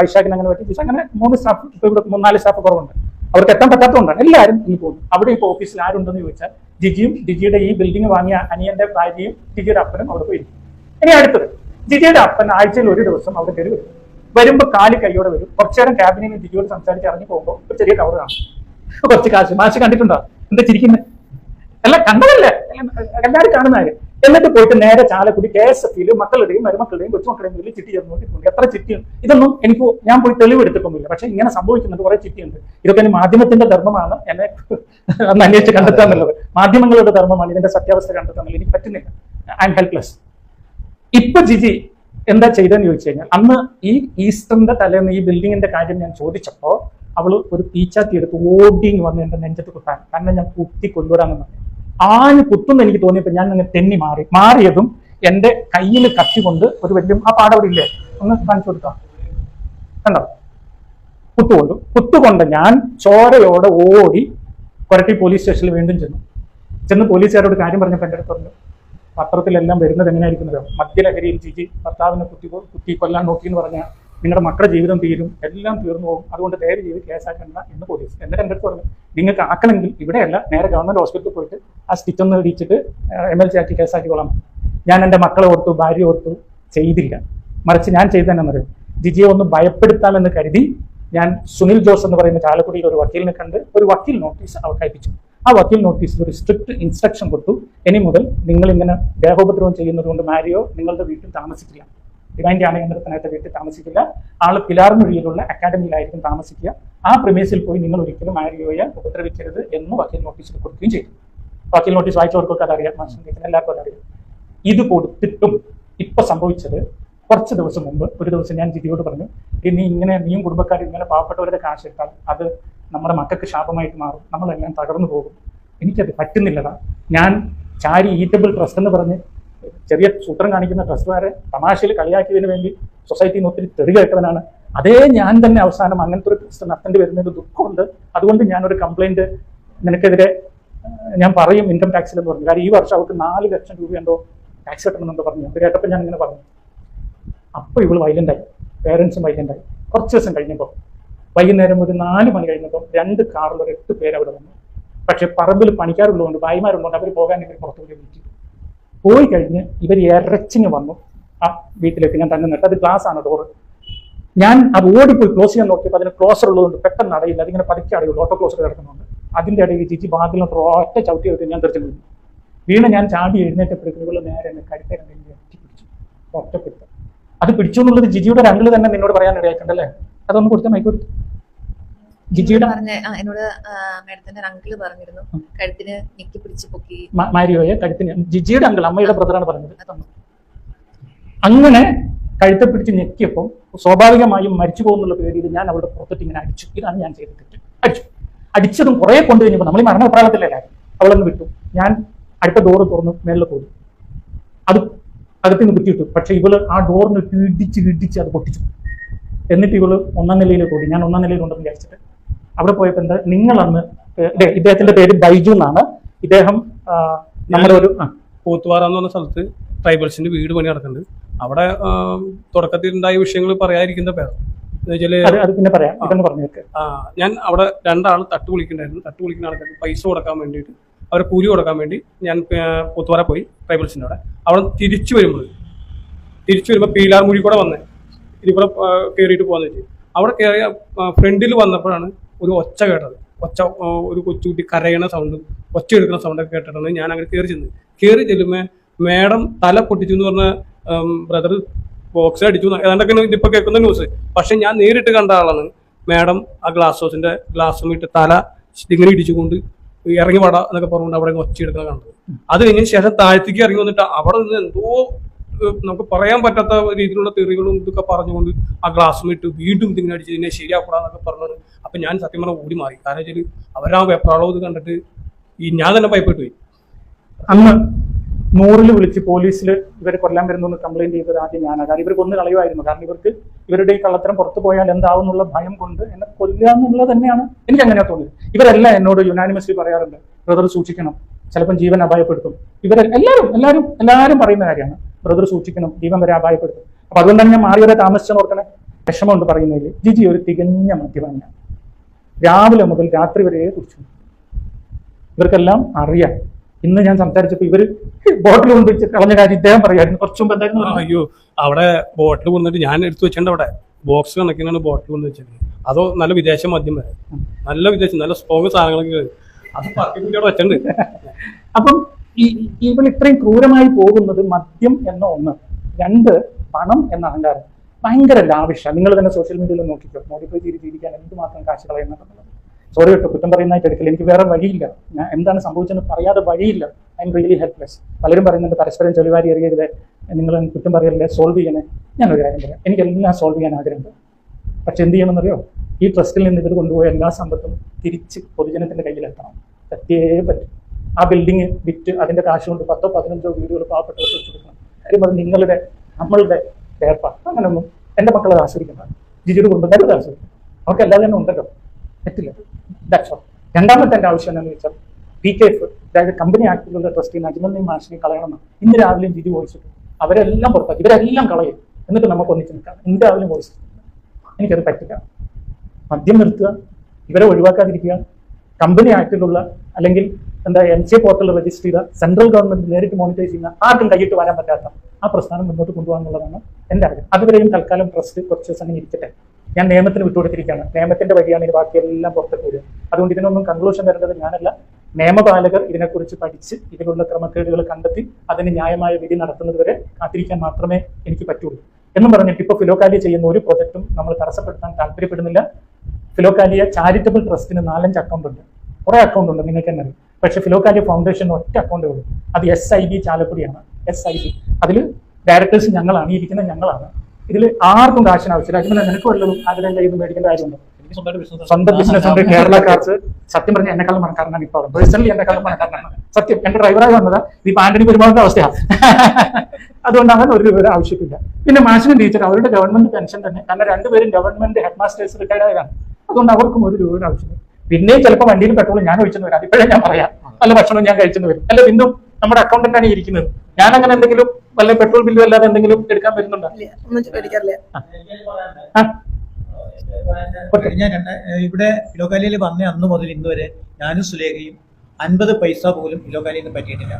വൈശാഖിന് അങ്ങനെ പറ്റി അങ്ങനെ മൂന്ന് സ്റ്റാഫ് ഇപ്പൊ ഇവിടെ മൂന്നാൽ സ്റ്റാഫ് കുറവുണ്ട്. അവർക്ക് എത്താൻ പറ്റാത്തതുകൊണ്ടാണ് എല്ലാവരും ഇനി പോകുന്നു അവിടെ ഇപ്പൊ ഓഫീസിൽ ആരുണ്ടെന്ന് ചോദിച്ചാൽ ജിജിയും ജിജിയുടെ ഈ ബിൽഡിംഗ് വാങ്ങിയ അനിയന്റെ ഭാര്യയും ജിജിയുടെ അപ്പനും അവിടെ പോയി ഇനി അടുത്തത്. ജിജിയുടെ അപ്പൻ ആഴ്ചയിൽ ഒരു ദിവസം അവിടെ കയറി വരും. വരുമ്പോ കാലി കൈയോടെ വരും. കുറച്ചു നേരം ക്യാബിനിൽ നിന്ന് ജിജിയോട് സംസാരിച്ച് ഇറങ്ങി പോകുമ്പോൾ ഒരു ചെറിയ കവർ കാണും. കുറച്ച് കാശ്. മാഷ് കണ്ടിട്ടുണ്ടോ? എന്താ ചിരിക്കുന്നത് അല്ല കണ്ടതല്ലേ? എല്ലാവരും കാണുന്നവര് എന്നിട്ട് പോയിട്ട് നേരെ ചാലക്കുടി കെ എസ് എഫിൽ മക്കളുടെയും മരുമക്കളുടെയും കൊച്ചുമക്കളുടെയും പേരിൽ ചിട്ടി ചേർന്ന് നോക്കിയിട്ടുണ്ട്. എത്ര ചിട്ടിയും ഇതൊന്നും എനിക്ക് ഞാൻ പോയി തെളിവെടുത്തിട്ടൊന്നുമില്ല പക്ഷെ ഇങ്ങനെ സംഭവിക്കുന്നുണ്ട് കുറെ ചിട്ടിയുണ്ട്. ഇതൊക്കെ ഇനി മാധ്യമത്തിന്റെ ധർമ്മമാണ്. എന്നെ *laughs* ഒന്ന് അന്വേഷിച്ച് കണ്ടെത്താന്നുള്ളത് മാധ്യമങ്ങളുടെ ധർമ്മമാണ് ഇതിന്റെ സത്യാവസ്ഥ കണ്ടെത്താന്നുള്ളത് എനിക്ക് പറ്റുന്നില്ല. ഐ എം ഹെൽപ്ലെസ് ഇപ്പൊ ജിജി എന്താ ചെയ്തെന്ന് ചോദിച്ചു കഴിഞ്ഞാൽ അന്ന് ഈ ഈസ്റ്ററിന്റെ തലേന്ന് ഈ ബിൽഡിങ്ങിന്റെ കാര്യം ഞാൻ ചോദിച്ചപ്പോൾ അവൾ ഒരു പീച്ചാത്തി എടുത്ത് ഓടിങ് വന്ന് എന്റെ നെഞ്ചത്ത് കുത്താൻ. കാരണം ഞാൻ കുത്തി കൊണ്ടുവരാമെന്ന് പറഞ്ഞു. ആഞ്ഞ് കുത്തുന്ന് എനിക്ക് തോന്നിയപ്പോ ഞാൻ അങ്ങ് തെന്നി മാറി. മാറിയതും എന്റെ കയ്യിൽ കത്തി കൊണ്ട് ഒരു വലിയ ആ പാടവിടെ ഇല്ലേ? ഒന്ന് കാണിച്ചു കൊടുക്കാം. കണ്ടോ? കുത്തുകൊണ്ടു. കുത്തുകൊണ്ട് ഞാൻ ചോരയോടെ ഓടി കൊരട്ടി പോലീസ് സ്റ്റേഷനിൽ വീണ്ടും ചെന്നു. ചെന്ന് പോലീസുകാരോട് കാര്യം പറഞ്ഞപ്പോൾ എന്റെ അടുത്ത് പറഞ്ഞു പത്രത്തിലെല്ലാം വരുന്നത് എങ്ങനെയായിരിക്കുന്നത് മദ്യലഹരിയിൽ ജിജി ഭർത്താവിനെ കുത്തി കുത്തി കൊല്ലാൻ നോക്കി എന്ന് പറഞ്ഞാൽ നിങ്ങളുടെ മക്കളുടെ ജീവിതം തീരും എല്ലാം തീർന്നു പോകും. അതുകൊണ്ട് ദയവ് ചെയ്ത് കേസാക്കണ്ട എന്ന് പോലീസ് എന്നിട്ട് എന്റെ അടുത്ത് പറഞ്ഞു നിങ്ങൾക്ക് ആക്കണമെങ്കിൽ ഇവിടെയല്ല നേരെ ഗവൺമെന്റ് ഹോസ്പിറ്റലിൽ പോയിട്ട് ആ സ്റ്റിച്ച് ഒന്ന് ഇടിച്ചിട്ട് എം എൽ സി ആക്കി കേസാക്കിക്കോളാം ഞാൻ എന്റെ മക്കളെ ഓർത്തു ഭാര്യ ഓർത്തു ചെയ്തില്ല മറിച്ച് ഞാൻ ചെയ്തു തന്നെ മറിയും ജിജിയെ ഒന്ന് ഭയപ്പെടുത്താമെന്ന് കരുതി ഞാൻ സുനിൽ ജോസ് എന്ന് പറയുന്ന ചാലക്കുടിയിൽ ഒരു വക്കീലിനെ കണ്ട് ഒരു വക്കീൽ നോട്ടീസ് അവർക്ക് ആ വക്കീൽ നോട്ടീസിൽ ഒരു സ്ട്രിക്റ്റ് ഇൻസ്ട്രക്ഷൻ കൊടുത്തു. ഇനി മുതൽ നിങ്ങൾ ഇങ്ങനെ ദേഹോപദ്രവം ചെയ്യുന്നത് കൊണ്ട് മാരിയോ നിങ്ങളുടെ വീട്ടിൽ താമസിക്കില്ല. ഡിവൈൻ ധ്യാനകേന്ദ്രത്തിനകത്ത് വീട്ടിൽ താമസിക്കില്ല. ആൾ പിലാർമൊഴിയിലുള്ള അക്കാഡമിയിലായിരിക്കും താമസിക്കുക. ആ പ്രമേസിൽ പോയി നിങ്ങൾ ഒരിക്കലും മാരിയോയെ ഉപദ്രവിക്കരുത് എന്ന് വക്കീൽ നോട്ടീസിൽ കൊടുക്കുകയും ചെയ്തു. വക്കീൽ നോട്ടീസ് വായിച്ചവർക്കൊക്കെ അതറിയാം. മാസം എല്ലാവർക്കും അതറിയാം. ഇത് കൊടുത്തിട്ടും ഇപ്പൊ സംഭവിച്ചത് കുറച്ച് ദിവസം മുമ്പ് ഒരു ദിവസം ഞാൻ ജിതിയോട് പറഞ്ഞു "എടി, നീ ഇങ്ങനെ നീയും കുടുംബക്കാരും ഇങ്ങനെ പാവപ്പെട്ടവരുടെ കാശ് എടുത്താൽ അത് നമ്മുടെ മക്കൾക്ക് ശാപമായിട്ട് മാറും. നമ്മളെല്ലാം തകർന്നു പോകും. എനിക്കത് പറ്റുന്നില്ലടാ. ഞാൻ ചാരി ഈറ്റബിൾ ട്രസ്റ്റ് എന്ന് പറഞ്ഞ് ചെറിയ സൂത്രം കാണിക്കുന്ന ട്രസ്റ്റുകാരെ തമാശയിൽ കളിയാക്കിയതിന് വേണ്ടി സൊസൈറ്റിയിൽ നിന്ന് ഒത്തിരി തെറി കേട്ടവനാണ്. അതേ ഞാൻ തന്നെ അവസാനം അങ്ങനത്തെ ഒരു ട്രസ്റ്റ് നടത്തേണ്ടി വരുന്നതിന് ദുഃഖമുണ്ട്. അതുകൊണ്ട് ഞാനൊരു കംപ്ലൈന്റ് നിനക്കെതിരെ ഞാൻ പറയും ഇൻകം ടാക്സിൽ എന്ന് പറഞ്ഞു. കാര്യം ഈ വർഷം അവർക്ക് നാല് ലക്ഷം രൂപ ടാക്സ് കെട്ടണമെന്നോ പറഞ്ഞു. അത് കേട്ടപ്പോൾ ഞാൻ ഇങ്ങനെ പറഞ്ഞു. അപ്പോൾ ഇവൾ വൈലന്റ് ആയി. പേരൻസും വൈലന്റ് ആയി. കുറച്ച് ദിവസം കഴിഞ്ഞപ്പോൾ വൈകുന്നേരം ഒരു നാല് മണി കഴിഞ്ഞപ്പോൾ രണ്ട് കാറിൽ ഒരു എട്ട് പേര് അവിടെ വന്നു. പക്ഷേ പറമ്പിൽ പണിക്കാരുള്ളതുകൊണ്ട് ഭായിമാരുള്ളതുകൊണ്ട് അവർ പോകാൻ ഇവർ പുറത്തു പോയി വിളിച്ചു പോയി കഴിഞ്ഞ് ഇവർ ഇരച്ചിന് വന്നു. ആ വീട്ടിലേക്ക് ഞാൻ തന്നെ നിട്ട് അത് ഗ്ലാസ് ആണ് ഡോറ് ഞാൻ അത് ഓടിപ്പോയി ക്ലോസ് ചെയ്യാൻ നോക്കിയപ്പോൾ അതിന് ക്ലോസർ ഉള്ളതുകൊണ്ട് പെട്ടെന്ന് അടയില്ല അതിങ്ങനെ പതുക്കെ അടയുള്ളൂ. ഓട്ടോ ക്ലോസർ കിടക്കുന്നുണ്ട്. അതിന്റെ ഇടയിൽ ജിജി വാതിലോട്ട് ഒറ്റ ചവിട്ടി വെച്ച് ഞാൻ തെറിച്ചു വീണു. വീണ് ഞാൻ ചാടി എഴുന്നേറ്റപ്പോഴേക്കും ഇവൾ നേരെ എന്നെ കഴുത്തെ രണ്ടെങ്കിലും ഒറ്റപ്പിടിച്ചു ഒറ്റപ്പെടുത്ത. അത് പിടിച്ചു എന്നുള്ളത് ജിജിയുടെ രണ്ടിൽ തന്നെ നിന്നോട് പറയാൻ ഇടയാക്കണ്ടല്ലേ അതൊന്ന് കൊടുത്ത മൈക്ക് കൊടുത്തു. ജിജിയുടെ പറഞ്ഞ എന്നോട് മേഡത്തിന്റെ അങ്കിൾ പറഞ്ഞിരുന്നു. കഴുത്തിന് ഞെക്കി പിടിച്ച് പൊക്കി. മാരിയോയെ കഴുത്തിന് ജിജിയുടെ അങ്കിൾ അമ്മയുടെ ബ്രദറാണ് പറഞ്ഞത്. അങ്ങനെ കഴുത്തെ പിടിച്ച് ഞെക്കിയപ്പോൾ സ്വാഭാവികമായും മരിച്ചു പോകുന്നുള്ള പേടിയിൽ ഞാൻ അവളുടെ പുറത്തിട്ട് ഇങ്ങനെ അടിച്ചു. ഇതാണ് ഞാൻ ചെയ്ത തെറ്റ്. അടിച്ചു. അടിച്ചതും കുറെ കൊണ്ടു കഴിഞ്ഞപ്പോൾ നമ്മൾ ഈ മരണ അഭിപ്രായത്തിലല്ലേ കാര്യം അവളൊന്ന് വിട്ടു. ഞാൻ അടുത്ത ഡോറ് തുറന്ന് മേളിൽ പോയി. അത് അകത്ത് നിന്ന് കുത്തിയിട്ടു. പക്ഷെ ഇവൾ ആ ഡോറിന് ഇടിച്ച് ഇടിച്ച് അത് പൊട്ടിച്ചു. എന്നിട്ട് ഇവൾ ഒന്നാം നിലയിൽ കൂടി ഞാൻ ഒന്നാം നിലയിൽ ഉണ്ടെന്ന് വിചാരിച്ചിട്ട്. അവിടെ പോയപ്പോൾ എന്താ? നിങ്ങൾ അന്ന് ഇദ്ദേഹത്തിന്റെ പേര് ബൈജു എന്നാണ്. ഇദ്ദേഹം നമ്മുടെ ഒരു പോത്തുവാറ എന്ന് പറഞ്ഞ സ്ഥലത്ത് ട്രൈബൽസിന്റെ വീട് പണി നടക്കുന്നുണ്ട്. അവിടെ തുടക്കത്തിൽ ഉണ്ടായ വിഷയങ്ങൾ പറയാതിരിക്കുന്ന വെച്ചാൽ അത് പിന്നെ പറയാം. ഇതെന്ന് ആ, ഞാൻ അവിടെ രണ്ടാൾ തട്ട് വിളിക്കണ്ടായിരുന്നു തട്ട് വിളിക്കുന്ന ആൾക്കാർക്ക് പൈസ കൊടുക്കാൻ വേണ്ടിയിട്ട് അവരെ കൂലി കൊടുക്കാൻ വേണ്ടി ഞാൻ ആ, പോയി ട്രൈബിൾസിന്റെ അവിടെ. അവിടെ തിരിച്ചു വരുമ്പോൾ തിരിച്ചു വരുമ്പോൾ പീലാർമുഴി കൂടെ വന്നേ. ഇവിടെ കയറിയിട്ട് പോകാന്ന് വെച്ചു. അവിടെ കയറിയ ഫ്രണ്ടിൽ വന്നപ്പോഴാണ് ഒരു ഒച്ച കേട്ടത്. ഒച്ച ഒരു കൊച്ചുകുട്ടി കരയണ സൗണ്ടും ഒച്ച എടുക്കുന്ന സൗണ്ടൊക്കെ കേട്ടിട്ടാണ് ഞാൻ അങ്ങനെ കയറി ചെന്ന് കയറി ചെല്ലുമ്പോൾ മേഡം തല പൊട്ടിച്ചു എന്ന് പറഞ്ഞ ബ്രദർ ബോക്സ് അടിച്ചു എന്ന് ഏതാണ്ടൊക്കെ ഇതിപ്പോ കേൾക്കുന്ന ന്യൂസ് പക്ഷെ ഞാൻ നേരിട്ട് കണ്ട ആളാണ്. മാഡം ആ ഗ്ലാസ് ഹൗസിന്റെ ഗ്ലാസ് ഇട്ട് തല ഇങ്ങനെ ഇടിച്ചുകൊണ്ട് ഇറങ്ങി വട എന്നൊക്കെ പറഞ്ഞുകൊണ്ട് അവിടെ ഒച്ചയെടുക്കുന്ന കണ്ടത്. അത് കഴിഞ്ഞ ശേഷം താഴത്തേക്ക് ഇറങ്ങി വന്നിട്ട് അവിടെ നിന്ന് എന്തോ നമുക്ക് പറയാൻ പറ്റാത്ത രീതിയിലുള്ള തെറികളും ഇതൊക്കെ പറഞ്ഞുകൊണ്ട് ആ ഗ്ലാസ് ഇട്ട് വീണ്ടും ഇതിങ്ങനെ അടിച്ച് ഇതിനെ ശരിയാക്കൂടാന്നൊക്കെ പറഞ്ഞത് അപ്പൊ ഞാൻ സത്യം പറഞ്ഞ ഓടി മാറി കാരണം വെച്ചാൽ അവരാ വെപ്രാളവും ഇത് കണ്ടിട്ട് ഈ ഞാൻ തന്നെ ഭയപ്പെട്ടു പോയി. അന്ന് നൂറിൽ വിളിച്ച് പോലീസിൽ ഇവർ കൊല്ലാൻ വരുന്നു എന്ന് കംപ്ലൈന്റ് ചെയ്തത് ആദ്യം ഞാനാണ്. കാരണം ഇവർ കൊന്നു കളയുമായിരുന്നു. കാരണം ഇവർക്ക് ഇവരുടെ ഈ കള്ളത്തരം പുറത്തു പോയാൽ എന്താവും എന്നുള്ള ഭയം കൊണ്ട് എന്നെ കൊല്ലുക എന്നുള്ളത് തന്നെയാണ് എനിക്ക് അങ്ങനെ തോന്നിയത്. ഇവരെല്ലാം എന്നോട് യുനാനിമസ്ലി പറയാറുണ്ട്. ബ്രദർ സൂക്ഷിക്കണം. ചിലപ്പം ജീവൻ അപായപ്പെടുത്തും. ഇവരെ എല്ലാവരും എല്ലാവരും എല്ലാവരും പറയുന്ന കാര്യമാണ്. ബ്രദർ സൂക്ഷിക്കണം. ജീവൻ വരെ അപായപ്പെടുത്തും. അപ്പൊ അതുകൊണ്ടാണ് ഞാൻ മാറി വരെ താമസിച്ചെന്ന് ഓർക്കണേ. വിഷമമുണ്ട് പറയുന്നതിൽ. ജിജി ഒരു തികഞ്ഞ മദ്യപാനിയാണ്. രാവിലെ മുതൽ രാത്രി വരെ കുടിച്ചു. ഇവർക്കെല്ലാം അറിയാം. ഇന്ന് ഞാൻ സംസാരിച്ചപ്പോ ഇവർ ബോട്ടിൽ കൊണ്ടുവച്ച് കളഞ്ഞ കാര്യം ഇദ്ദേഹം പറയായിരുന്നു കുറച്ചു മുമ്പ് എന്തായിരുന്നു അയ്യോ അവിടെ ബോട്ടിൽ കൊണ്ടിട്ട് ഞാൻ എടുത്തു വെച്ചിട്ടുണ്ട് അവിടെ. ബോക്സ് കണക്കിനാണ് ബോട്ടിൽ കൊണ്ട് വെച്ചത് അതോ നല്ല വിദേശ മദ്യം വരെ. നല്ല വിദേശം നല്ല സ്ട്രോങ് സാധനങ്ങളൊക്കെ അത് പത്തിനോട് വെച്ചിട്ടുണ്ട് അപ്പം ഈ ഇവൾ ഇത്രയും ക്രൂരമായി പോകുന്നത് മദ്യം എന്ന ഒന്ന്. രണ്ട് പണം എന്ന അഹങ്കാരം. ഭയങ്കര ലാവിഷ. നിങ്ങൾ തന്നെ സോഷ്യൽ മീഡിയയിൽ നോക്കിക്കോ. മോഡിഫൈ ചെയ്ത് ജീവിക്കാൻ എന്തുമാത്രം കാശ് കളയുന്നുണ്ടെന്നുള്ളത്. സോറി കേട്ടോ കുറ്റം പറയുന്നതായിട്ട് എടുക്കില്ല. എനിക്ക് വേറെ വഴിയില്ല. ഞാൻ എന്താണ് സംഭവിച്ചെന്ന് പറയാതെ വഴിയില്ല. ഐ എം റിയലി ഹെൽപ്ലെസ് പലരും പറയുന്നുണ്ട് പരസ്പരം ചെളിവാരി എറിയരുത്. നിങ്ങൾ കുറ്റം പറയരുത് സോൾവ് ചെയ്യണേ. ഞാനൊരു കാര്യം പറയാം. എനിക്കെല്ലാം സോൾവ് ചെയ്യാൻ ആഗ്രഹമുണ്ട്. പക്ഷെ എന്ത് ചെയ്യണമെന്നറിയോ? ഈ ട്രസ്റ്റിൽ നിന്ന് ഇവർ കൊണ്ടുപോയ എല്ലാ സമ്പത്തും തിരിച്ച് പൊതുജനത്തിന്റെ കയ്യിലെത്തണം. പറ്റിയേ പറ്റും. ആ ബിൽഡിംഗ് വിറ്റ് അതിന്റെ കാശ് കൊണ്ട് പത്തോ പതിനഞ്ചോ വീടുകൾ പാവപ്പെട്ടവർക്ക് വെച്ച് കൊടുക്കണം. കാര്യം അത് നിങ്ങളുടെ നമ്മളുടെ ഏർപ്പാട് അങ്ങനെയൊന്നും എന്റെ മക്കളത് ആസ്വദിക്കണം ജിജിയുടെ കുടുംബക്കാർ അത് ആസ്വദിക്കണം അവർക്ക് എല്ലാം തന്നെ ഉണ്ടല്ലോ. പറ്റില്ല രണ്ടാമത്തെ എന്റെ ആവശ്യം എന്താണെന്ന് വെച്ചാൽ പി കെ എഫ് അതായത് കമ്പനി ആക്ടിലുള്ള ട്രസ്റ്റി നജ്മലിനെയും മാഷിനെയും കളയണം ഇന്ന് രാവിലെയും വിധി വോയിസ് ഇട്ടു. അവരെല്ലാം പുറത്താക്കി. ഇവരെല്ലാം കളയും. എന്നിട്ട് നമുക്ക് ഒന്നിച്ച് നിൽക്കാം. ഇന്ന് രാവിലെ വോയിസ് എനിക്കത് പറ്റില്ല. മദ്യം നിർത്തുക. ഇവരെ ഒഴിവാക്കാതിരിക്കുക. കമ്പനി ആക്ടിലുള്ള അല്ലെങ്കിൽ എന്താ എം സി പോർട്ടൽ രജിസ്റ്റർ ചെയ്ത സെൻട്രൽ ഗവൺമെന്റ് നേരിട്ട് മോണിറ്റൈസ് ചെയ്യുന്ന ആർക്കും കൈയിട്ട് വരാൻ പറ്റാത്ത ആ പ്രസ്ഥാനം മുന്നോട്ട് കൊണ്ടുപോകാന്നുള്ളതാണ് എന്റെ ആഗ്രഹം. അതുവരെയും തൽക്കാലം ട്രസ്റ്റ് കുറച്ച് ദിവസം ഇരിക്കട്ടെ. ഞാൻ നിയമത്തിന് വിട്ടുകൊടുത്തിരിക്കുകയാണ്. നിയമത്തിന്റെ വഴിയാണ് ഇത് ബാക്കിയെല്ലാം പുറത്തേക്ക് വരിക. അതുകൊണ്ട് ഇതിനൊന്നും കൺക്ലൂഷൻ വരേണ്ടത് ഞാനല്ല. നിയമപാലകർ ഇതിനെക്കുറിച്ച് പഠിച്ച് ഇതിലുള്ള ക്രമക്കേടുകൾ കണ്ടെത്തി അതിന് ന്യായമായ വിധി നടത്തുന്നതുവരെ കാത്തിരിക്കാൻ മാത്രമേ എനിക്ക് പറ്റുള്ളൂ. എന്നും പറഞ്ഞിട്ട് ഇപ്പോൾ ഫിലോകാലി ചെയ്യുന്ന ഒരു പ്രൊജക്റ്റും നമ്മൾ തടസ്സപ്പെടുത്താൻ താല്പര്യപ്പെടുന്നില്ല. ഫിലോകാലിയ ചാരിറ്റബിൾ ട്രസ്റ്റിന് നാലഞ്ച് അക്കൗണ്ട് ഉണ്ട്. കുറേ അക്കൗണ്ട് ഉണ്ട് നിങ്ങൾക്ക് തന്നെ അറിയാം. പക്ഷേ ഫിലോകാലിയ ഫൗണ്ടേഷൻ ഒറ്റ അക്കൗണ്ടേ ഉള്ളൂ. അത് എസ് ഐ ബി ചാലക്കുടിയാണ്. എസ് ഐ ബി അതിൽ ഡയറക്ടേഴ്സ് ഞങ്ങളാണ് ഇരിക്കുന്ന ഞങ്ങളാണ്. ഇതിൽ ആർക്കും കാശിന് ആവശ്യമില്ല അതിന് നിനക്ക് വല്ലതും ആഗ്രഹം കയ്യിൽ നിന്ന് മേടിക്കേണ്ട കാര്യമുണ്ടോ? സ്വന്തം ബിസിനസ് ഉണ്ട്. കേരള കാർസ് സത്യം പറഞ്ഞ എന്നെക്കാളും പണക്കാരനാണ് ഇപ്പൊ പേഴ്സണലി എന്നെക്കാളും പണക്കാരനാണ്. സത്യം എന്റെ ഡ്രൈവറായി വന്നത്. ഇപ്പൊ ആന്റണി പെരുമാറിന്റെ അവസ്ഥയാണ് അതുകൊണ്ട് അങ്ങനെ ഒരു വിവരം ആവശ്യമില്ല. പിന്നെ മാഷിനും ടീച്ചർ അവരുടെ ഗവൺമെന്റ് പെൻഷൻ തന്നെ. കാരണം രണ്ടുപേരും ഗവൺമെന്റ് ഹെഡ് മാസ്റ്റേഴ്സ് റിട്ടയർഡ് ആയതാണ് അതുകൊണ്ട് അവർക്കും ഒരു രൂപയുടെ ആവശ്യമില്ല. പിന്നെയും ചിലപ്പോൾ വണ്ടിയിൽ പെട്രോൾ ഞാൻ ഒഴിച്ചെന്ന് വരാം. ഇപ്പോഴേ ഞാൻ പറയാം. നല്ല ഭക്ഷണം ഞാൻ കഴിച്ചെന്ന് വരും. അല്ല ബിന്ദു നമ്മുടെ അക്കൗണ്ടന്റ് ആണ് ഇരിക്കുന്നത്. ഞാൻ അങ്ങനെ എന്തെങ്കിലും വല്ല പെട്രോൾ ബില്ലും അല്ലാതെ എന്തെങ്കിലും എടുക്കാൻ വരുന്നുണ്ടോ? ഞാൻ ഇവിടെ ലോകാലിയിൽ വന്ന അന്ന് മുതൽ ഇന്ന് വരെ ഞാനും സുലേഖയും അൻപത് പൈസ പോലും ഇലോകാലിയിൽ നിന്ന് പറ്റിയിട്ടില്ല.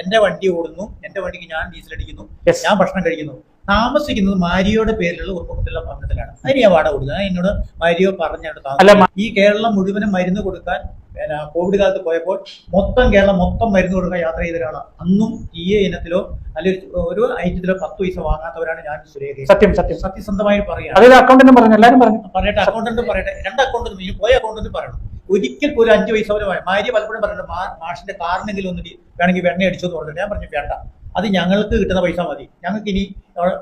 എന്റെ വണ്ടി ഓടുന്നു. എന്റെ വണ്ടിക്ക് ഞാൻ ഡീസൽ അടിക്കുന്നു. ഞാൻ ഭക്ഷണം കഴിക്കുന്നു. താമസിക്കുന്നത് മാരിയോയുടെ പേരിലുള്ള ഉറപ്പുള്ള ഭവനത്തിലാണ് അതിന് ഞാൻ വാടക കൊടുക്കുന്നത് എന്നോട് മാരിയോ താമസം ഈ കേരളം മുഴുവനും മരുന്ന് കൊടുക്കാൻ പിന്നെ കോവിഡ് കാലത്ത് പോയപ്പോൾ മൊത്തം കേരളം മൊത്തം മരുന്ന് കൊടുക്കാൻ യാത്ര ചെയ്ത ഒരാളാണ് അന്നും ഈ ഇനത്തിലോ അല്ലെങ്കിൽ ഒരു ഐറ്റത്തിലോ പത്ത് പൈസ വാങ്ങാത്തവരാണ് ഞാൻ സുരേഖ സത്യം സത്യം. സത്യസന്ധമായി പറയാം. അതിൽ അക്കൗണ്ടന്റ് പറഞ്ഞു എല്ലാരും പറഞ്ഞു പറയട്ടെ അക്കൗണ്ടന്റ് പറയട്ടെ. രണ്ട് അക്കൗണ്ട് ഈ പോയ അക്കൗണ്ടന്റ് പറയണം. ഒരിക്കൽ പോലും അഞ്ച് പൈസ പോലും ഭാര്യ പലപ്പോഴും പറഞ്ഞിട്ട് മാഷിന്റെ കാറിനെങ്കിലും ഒന്ന് വേണമെങ്കിൽ വെണ്ണ അടിച്ചു എന്ന് പറഞ്ഞിട്ട് ഞാൻ പറഞ്ഞു വേണ്ട. അത് ഞങ്ങൾക്ക് കിട്ടുന്ന പൈസ മതി. ഞങ്ങൾക്ക് ഇനി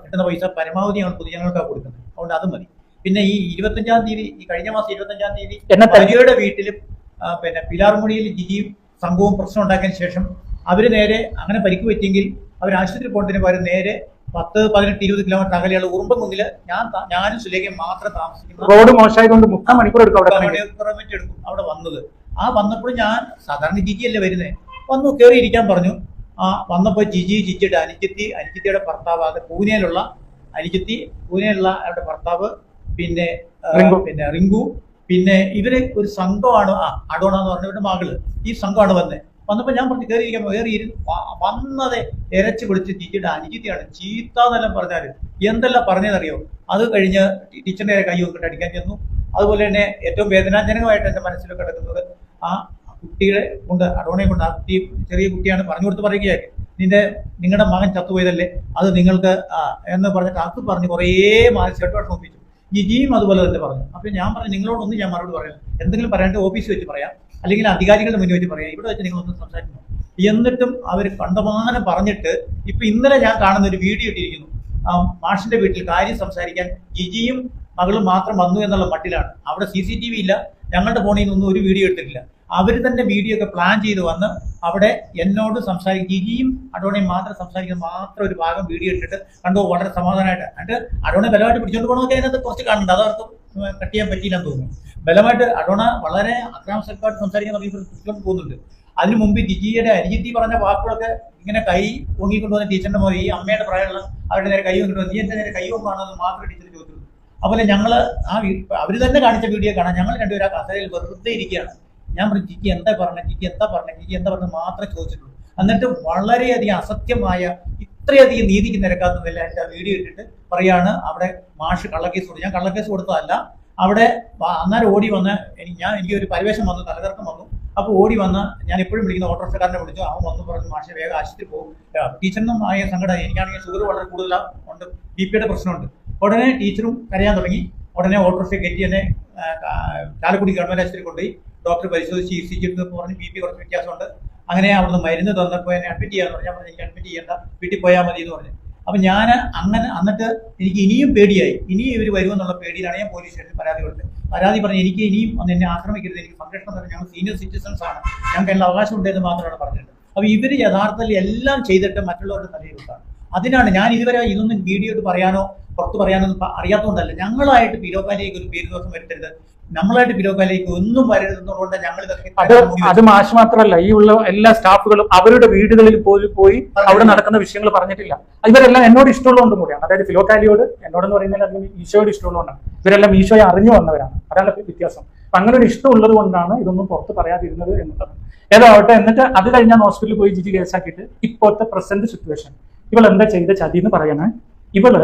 കിട്ടുന്ന പൈസ പരമാവധി ഞങ്ങൾ പൊതുജനങ്ങൾക്കാണ് കൊടുക്കുന്നത്. അതുകൊണ്ട് അത് മതി. പിന്നെ ഈ ഇരുപത്തഞ്ചാം തീയതി ഈ കഴിഞ്ഞ മാസം ഇരുപത്തഞ്ചാം തീയതി വീട്ടിൽ ഭാര്യയുടെ വീട്ടിലും ആ, പിന്നെ പിലാർമുടിയിൽ ജിയും സംഘവും പ്രശ്നം ഉണ്ടാക്കിയതിന് ശേഷം അവർ നേരെ അങ്ങനെ പരിക്ക് പറ്റിയെങ്കിൽ അവർ ആശുപത്രി പോകേണ്ടതിന് പകരം നേരെ പത്ത് പതിനെട്ട് ഇരുപത് കിലോമീറ്റർ അകലെയുള്ള ഉറുമ്പുകുന്നിൽ ഞാൻ ഞാനും സുലേഖയും മാത്രം താമസിക്കുന്നു റോഡ് മോശമായതുകൊണ്ട് മുക്കാൽ മണിക്കൂർ എടുക്കും മണിക്കൂർ എടുക്കും അവിടെ വന്നത്. ആ വന്നപ്പോൾ ഞാൻ സാധാരണ ജിജി അല്ലേ വരുന്നത് വന്നു കയറി ഇരിക്കാൻ പറഞ്ഞു. ആ വന്നപ്പോൾ ജിജി ജിജിയുടെ അനുജത്തി അനുജത്തിയുടെ ഭർത്താവ് അത് പൂനെയിലുള്ള അനുജത്തി പൂനെയിലുള്ള അവരുടെ ഭർത്താവ് പിന്നെ പിന്നെ റിങ്കു പിന്നെ ഇവർ ഒരു സംഘമാണ് അഡോണ എന്ന് പറഞ്ഞ ഇവരുടെ മകൾ. ഈ സംഘമാണ് വന്നത് വന്നപ്പോ ഞാൻ പറഞ്ഞു കയറി ഇരിക്കാൻ കയറി വന്നത് ഇരച്ചു പിടിച്ച് ടീച്ചറുടെ അനുജിത്തിയാണ് ചീത്ത എന്നെല്ലാം പറഞ്ഞാൽ എന്തെല്ലാം പറഞ്ഞതറിയോ അത് കഴിഞ്ഞ് ടീച്ചറിന്റെ കൈ നോക്കിട്ട് അടിക്കാൻ ചെന്നു. അതുപോലെ തന്നെ ഏറ്റവും വേദനാജനകമായിട്ട് എന്റെ മനസ്സിൽ കിടക്കുന്നത് ആ കുട്ടികളെ കൊണ്ട് അടോണയെ കൊണ്ട് ആ കുട്ടി ചെറിയ കുട്ടിയാണ് പറഞ്ഞു കൊടുത്ത് പറയുകയായി. നിന്റെ നിങ്ങളുടെ മകൻ ചത്തുപോയതല്ലേ? അത് നിങ്ങൾക്ക് എന്ന് പറഞ്ഞിട്ട് അത് പറഞ്ഞ് കുറേ മാനസികമായിട്ട് വിഷമം ഒപ്പിച്ചു ജിജിയും അതുപോലെ തന്നെ പറഞ്ഞു. അപ്പൊ ഞാൻ പറഞ്ഞു നിങ്ങളോടൊന്നും ഞാൻ മറുപടി പറയാം എന്തെങ്കിലും പറയാണ്ട് ഓഫീസിൽ വെച്ച് പറയാം. അല്ലെങ്കിൽ അധികാരികളുടെ മുന്നിൽ വെച്ച് പറയാം. ഇവിടെ വെച്ച് നിങ്ങളൊന്നും സംസാരിക്കണം എന്നിട്ടും അവർ കണ്ടമാനം പറഞ്ഞിട്ട് ഇപ്പൊ ഇന്നലെ ഞാൻ കാണുന്ന ഒരു വീഡിയോ ഇട്ടിരിക്കുന്നു. ആ മാഷിന്റെ വീട്ടിൽ കാര്യം സംസാരിക്കാൻ ജിജിയും മകളും മാത്രം വന്നു എന്നുള്ള മട്ടിലാണ്. അവിടെ സി സി ടി വി ഇല്ല. ഞങ്ങളുടെ ഫോണിൽ നിന്നൊന്നും ഒരു വീഡിയോ എടുത്തിട്ടില്ല. അവർ തന്നെ വീഡിയോ ഒക്കെ പ്ലാൻ ചെയ്ത് വന്ന് അവിടെ എന്നോട് സംസാരിക്കും ജിജിയും അടോണയും മാത്രം സംസാരിക്കുന്ന മാത്രം ഒരു ഭാഗം വീഡിയോ ഇട്ടിട്ട് കണ്ടോ വളരെ സമാധാനമായിട്ട്. എന്നിട്ട് അടോണെ ബലമായിട്ട് പിടിച്ചോണ്ട് പോകണമെന്നൊക്കെ അതിനകത്ത് കുറച്ച് കാണുന്നുണ്ട്. അത് അവർക്ക് കട്ട് ചെയ്യാൻ പറ്റിയില്ലെന്ന് തോന്നുന്നു. ബലമായിട്ട് അടോണ വളരെ അക്രാമസക്കായിട്ട് സംസാരിക്കാൻ തുടങ്ങിയപ്പോൾ പിടിച്ചോണ്ട് പോകുന്നുണ്ട്. അതിനു മുമ്പ് ജിജിയുടെ അരിജിത്തി പറഞ്ഞ വാക്കുകളൊക്കെ ഇങ്ങനെ കൈ പൊങ്ങിക്കൊണ്ട് വന്ന ടീച്ചറിന്റെ മോനെ ഈ അമ്മയുടെ പ്രായമുള്ള അവരുടെ നേരെ കൈ വന്നിട്ട് വന്ന് നീ എന്റെ നേരെ കൈ പൊങ്ങാണെന്ന് മാത്രം ടീച്ചർ ചോദിച്ചുള്ളൂ അതുപോലെ ഞങ്ങൾ ആ അവർ തന്നെ കാണിച്ച വീഡിയോ കാണാം ഞങ്ങൾ രണ്ടുപേരും ആ കഥയിൽ വെറുതെ ഇരിക്കുകയാണ്. ഞാൻ പറഞ്ഞു ജിജി എന്താ പറഞ്ഞ? ജിജി എന്താ പറഞ്ഞ? ജിജി എന്താ പറഞ്ഞത് മാത്രമേ ചോദിച്ചിട്ടുള്ളൂ. എന്നിട്ട് വളരെയധികം അസത്യമായ ഇത്രയധികം നീതിക്ക് നിരക്കാത്തതല്ല എന്റെ വീഡിയോ ഇട്ടിട്ട് പറയാണ് അവിടെ മാഷ് കള്ളക്കേസ് കൊടുത്തു. ഞാൻ കള്ളക്കേസ് കൊടുത്തതല്ല. അവിടെ അന്നേരം ഓടി വന്ന് എനിക്ക് ഞാൻ എനിക്ക് ഒരു പരിവേഷം വന്നു തലകറക്കം വന്നു. അപ്പോൾ ഓടി വന്ന് ഞാൻ എപ്പോഴും വിളിക്കുന്ന ഓട്ടോറിക്ഷക്കാരനെ വിളിച്ചു. അവൻ വന്നു പറഞ്ഞു മാഷെ വേഗം ആശുപത്രി പോകും ടീച്ചറിനും ആയ സങ്കടം എനിക്കാണെങ്കിൽ ഷുഗർ വളരെ കൂടുതലാണ് ഉണ്ട്. ബി പിയുടെ പ്രശ്നമുണ്ട്. ഉടനെ ടീച്ചറും കരയാൻ തുടങ്ങി. ഉടനെ ഓട്ടോറിക്ഷ കയറ്റി എന്നെ ചാലക്കുടി ഗവൺമെന്റ് ആശുപത്രി കൊണ്ടുപോയി. ഡോക്ടർ പരിശോധിച്ച് ചികിത്സിച്ചിട്ട് പറഞ്ഞ് ബി പി കുറച്ച് വ്യത്യാസമുണ്ട്. അങ്ങനെ അവിടുന്ന് മരുന്ന് തന്നപ്പോൾ എന്നെ അഡ്മിറ്റ് ചെയ്യാന്ന് പറഞ്ഞു. പറഞ്ഞു എനിക്ക് അഡ്മിറ്റ് ചെയ്യേണ്ട. വീട്ടിൽ പോയാൽ മതി എന്ന് പറഞ്ഞു. അപ്പൊ ഞാൻ അങ്ങനെ എന്നിട്ട് എനിക്ക് ഇനിയും പേടിയായി. ഇനിയും ഇവർ വരുമെന്നുള്ള പേടിയിലാണ് ഞാൻ പോലീസ് സ്റ്റേഷനിൽ പരാതി കൊടുത്തത്. പരാതി പറഞ്ഞു എനിക്ക് ഇനിയും ഒന്ന് എന്നെ ആക്രമിക്കരുത്. എനിക്ക് സംരക്ഷണം തന്നെ ഞങ്ങൾ സീനിയർ സിറ്റിസൺസ് ആണ്. ഞങ്ങൾക്ക് എല്ലാ അവകാശം ഉണ്ടെന്ന് മാത്രമാണ് പറഞ്ഞത് അപ്പോൾ ഇവർ യഥാർത്ഥത്തിൽ എല്ലാം ചെയ്തിട്ട് മറ്റുള്ളവരുടെ തലയിൽ വിട്ടാണ് അതിനാണ് ഞാൻ ഇതുവരെ ഇതൊന്നും വീഡിയോ പറയാനോ പുറത്ത് പറയാനോ ഒന്നും അറിയാത്തതുകൊണ്ടല്ല. ഞങ്ങളായിട്ട് പിലോക്കാരിയേക്ക് ഒരു പേര് ദിവസം വരുത്തരുത്. നമ്മളായിട്ട് ബിലോക്കാലേക്ക് ഒന്നും വരരുതെന്നുകൊണ്ട് ഞങ്ങൾ അത് അത് മാഷ് മാത്രമല്ല ഈ ഉള്ള എല്ലാ സ്റ്റാഫുകളും അവരുടെ വീടുകളിൽ പോയി പോയി അവിടെ നടക്കുന്ന വിഷയങ്ങൾ പറഞ്ഞിട്ടില്ല. ഇവരെല്ലാം എന്നോട് ഇഷ്ടമുള്ളതുകൊണ്ടും കൂടിയാണ്. അതായത് ഫിലോക്കാലിയോട് എന്നോടെന്ന് പറയുന്നത് അല്ലെങ്കിൽ ഈശോയോട് ഇഷ്ടമുള്ളതുകൊണ്ടാണ്. ഇവരെല്ലാം ഈശോയെ അറിഞ്ഞു വന്നവരാണ്. അതാണ് വ്യത്യാസം. അപ്പൊ അങ്ങനെ ഒരു ഇഷ്ടമുള്ളത് കൊണ്ടാണ് ഇതൊന്നും പുറത്ത് പറയാതിരുന്നത് എന്നുള്ളത്. ഏതാവട്ടെ എന്നിട്ട് അത് കഴിഞ്ഞാൽ ഹോസ്പിറ്റലിൽ പോയി ജിജി കേസാക്കിയിട്ട് ഇപ്പോഴത്തെ പ്രസന്റ് സിറ്റുവേഷൻ. ഇവൾ എന്താ ചെയ്ത ചതി എന്ന് പറയണേ? ഇവൾ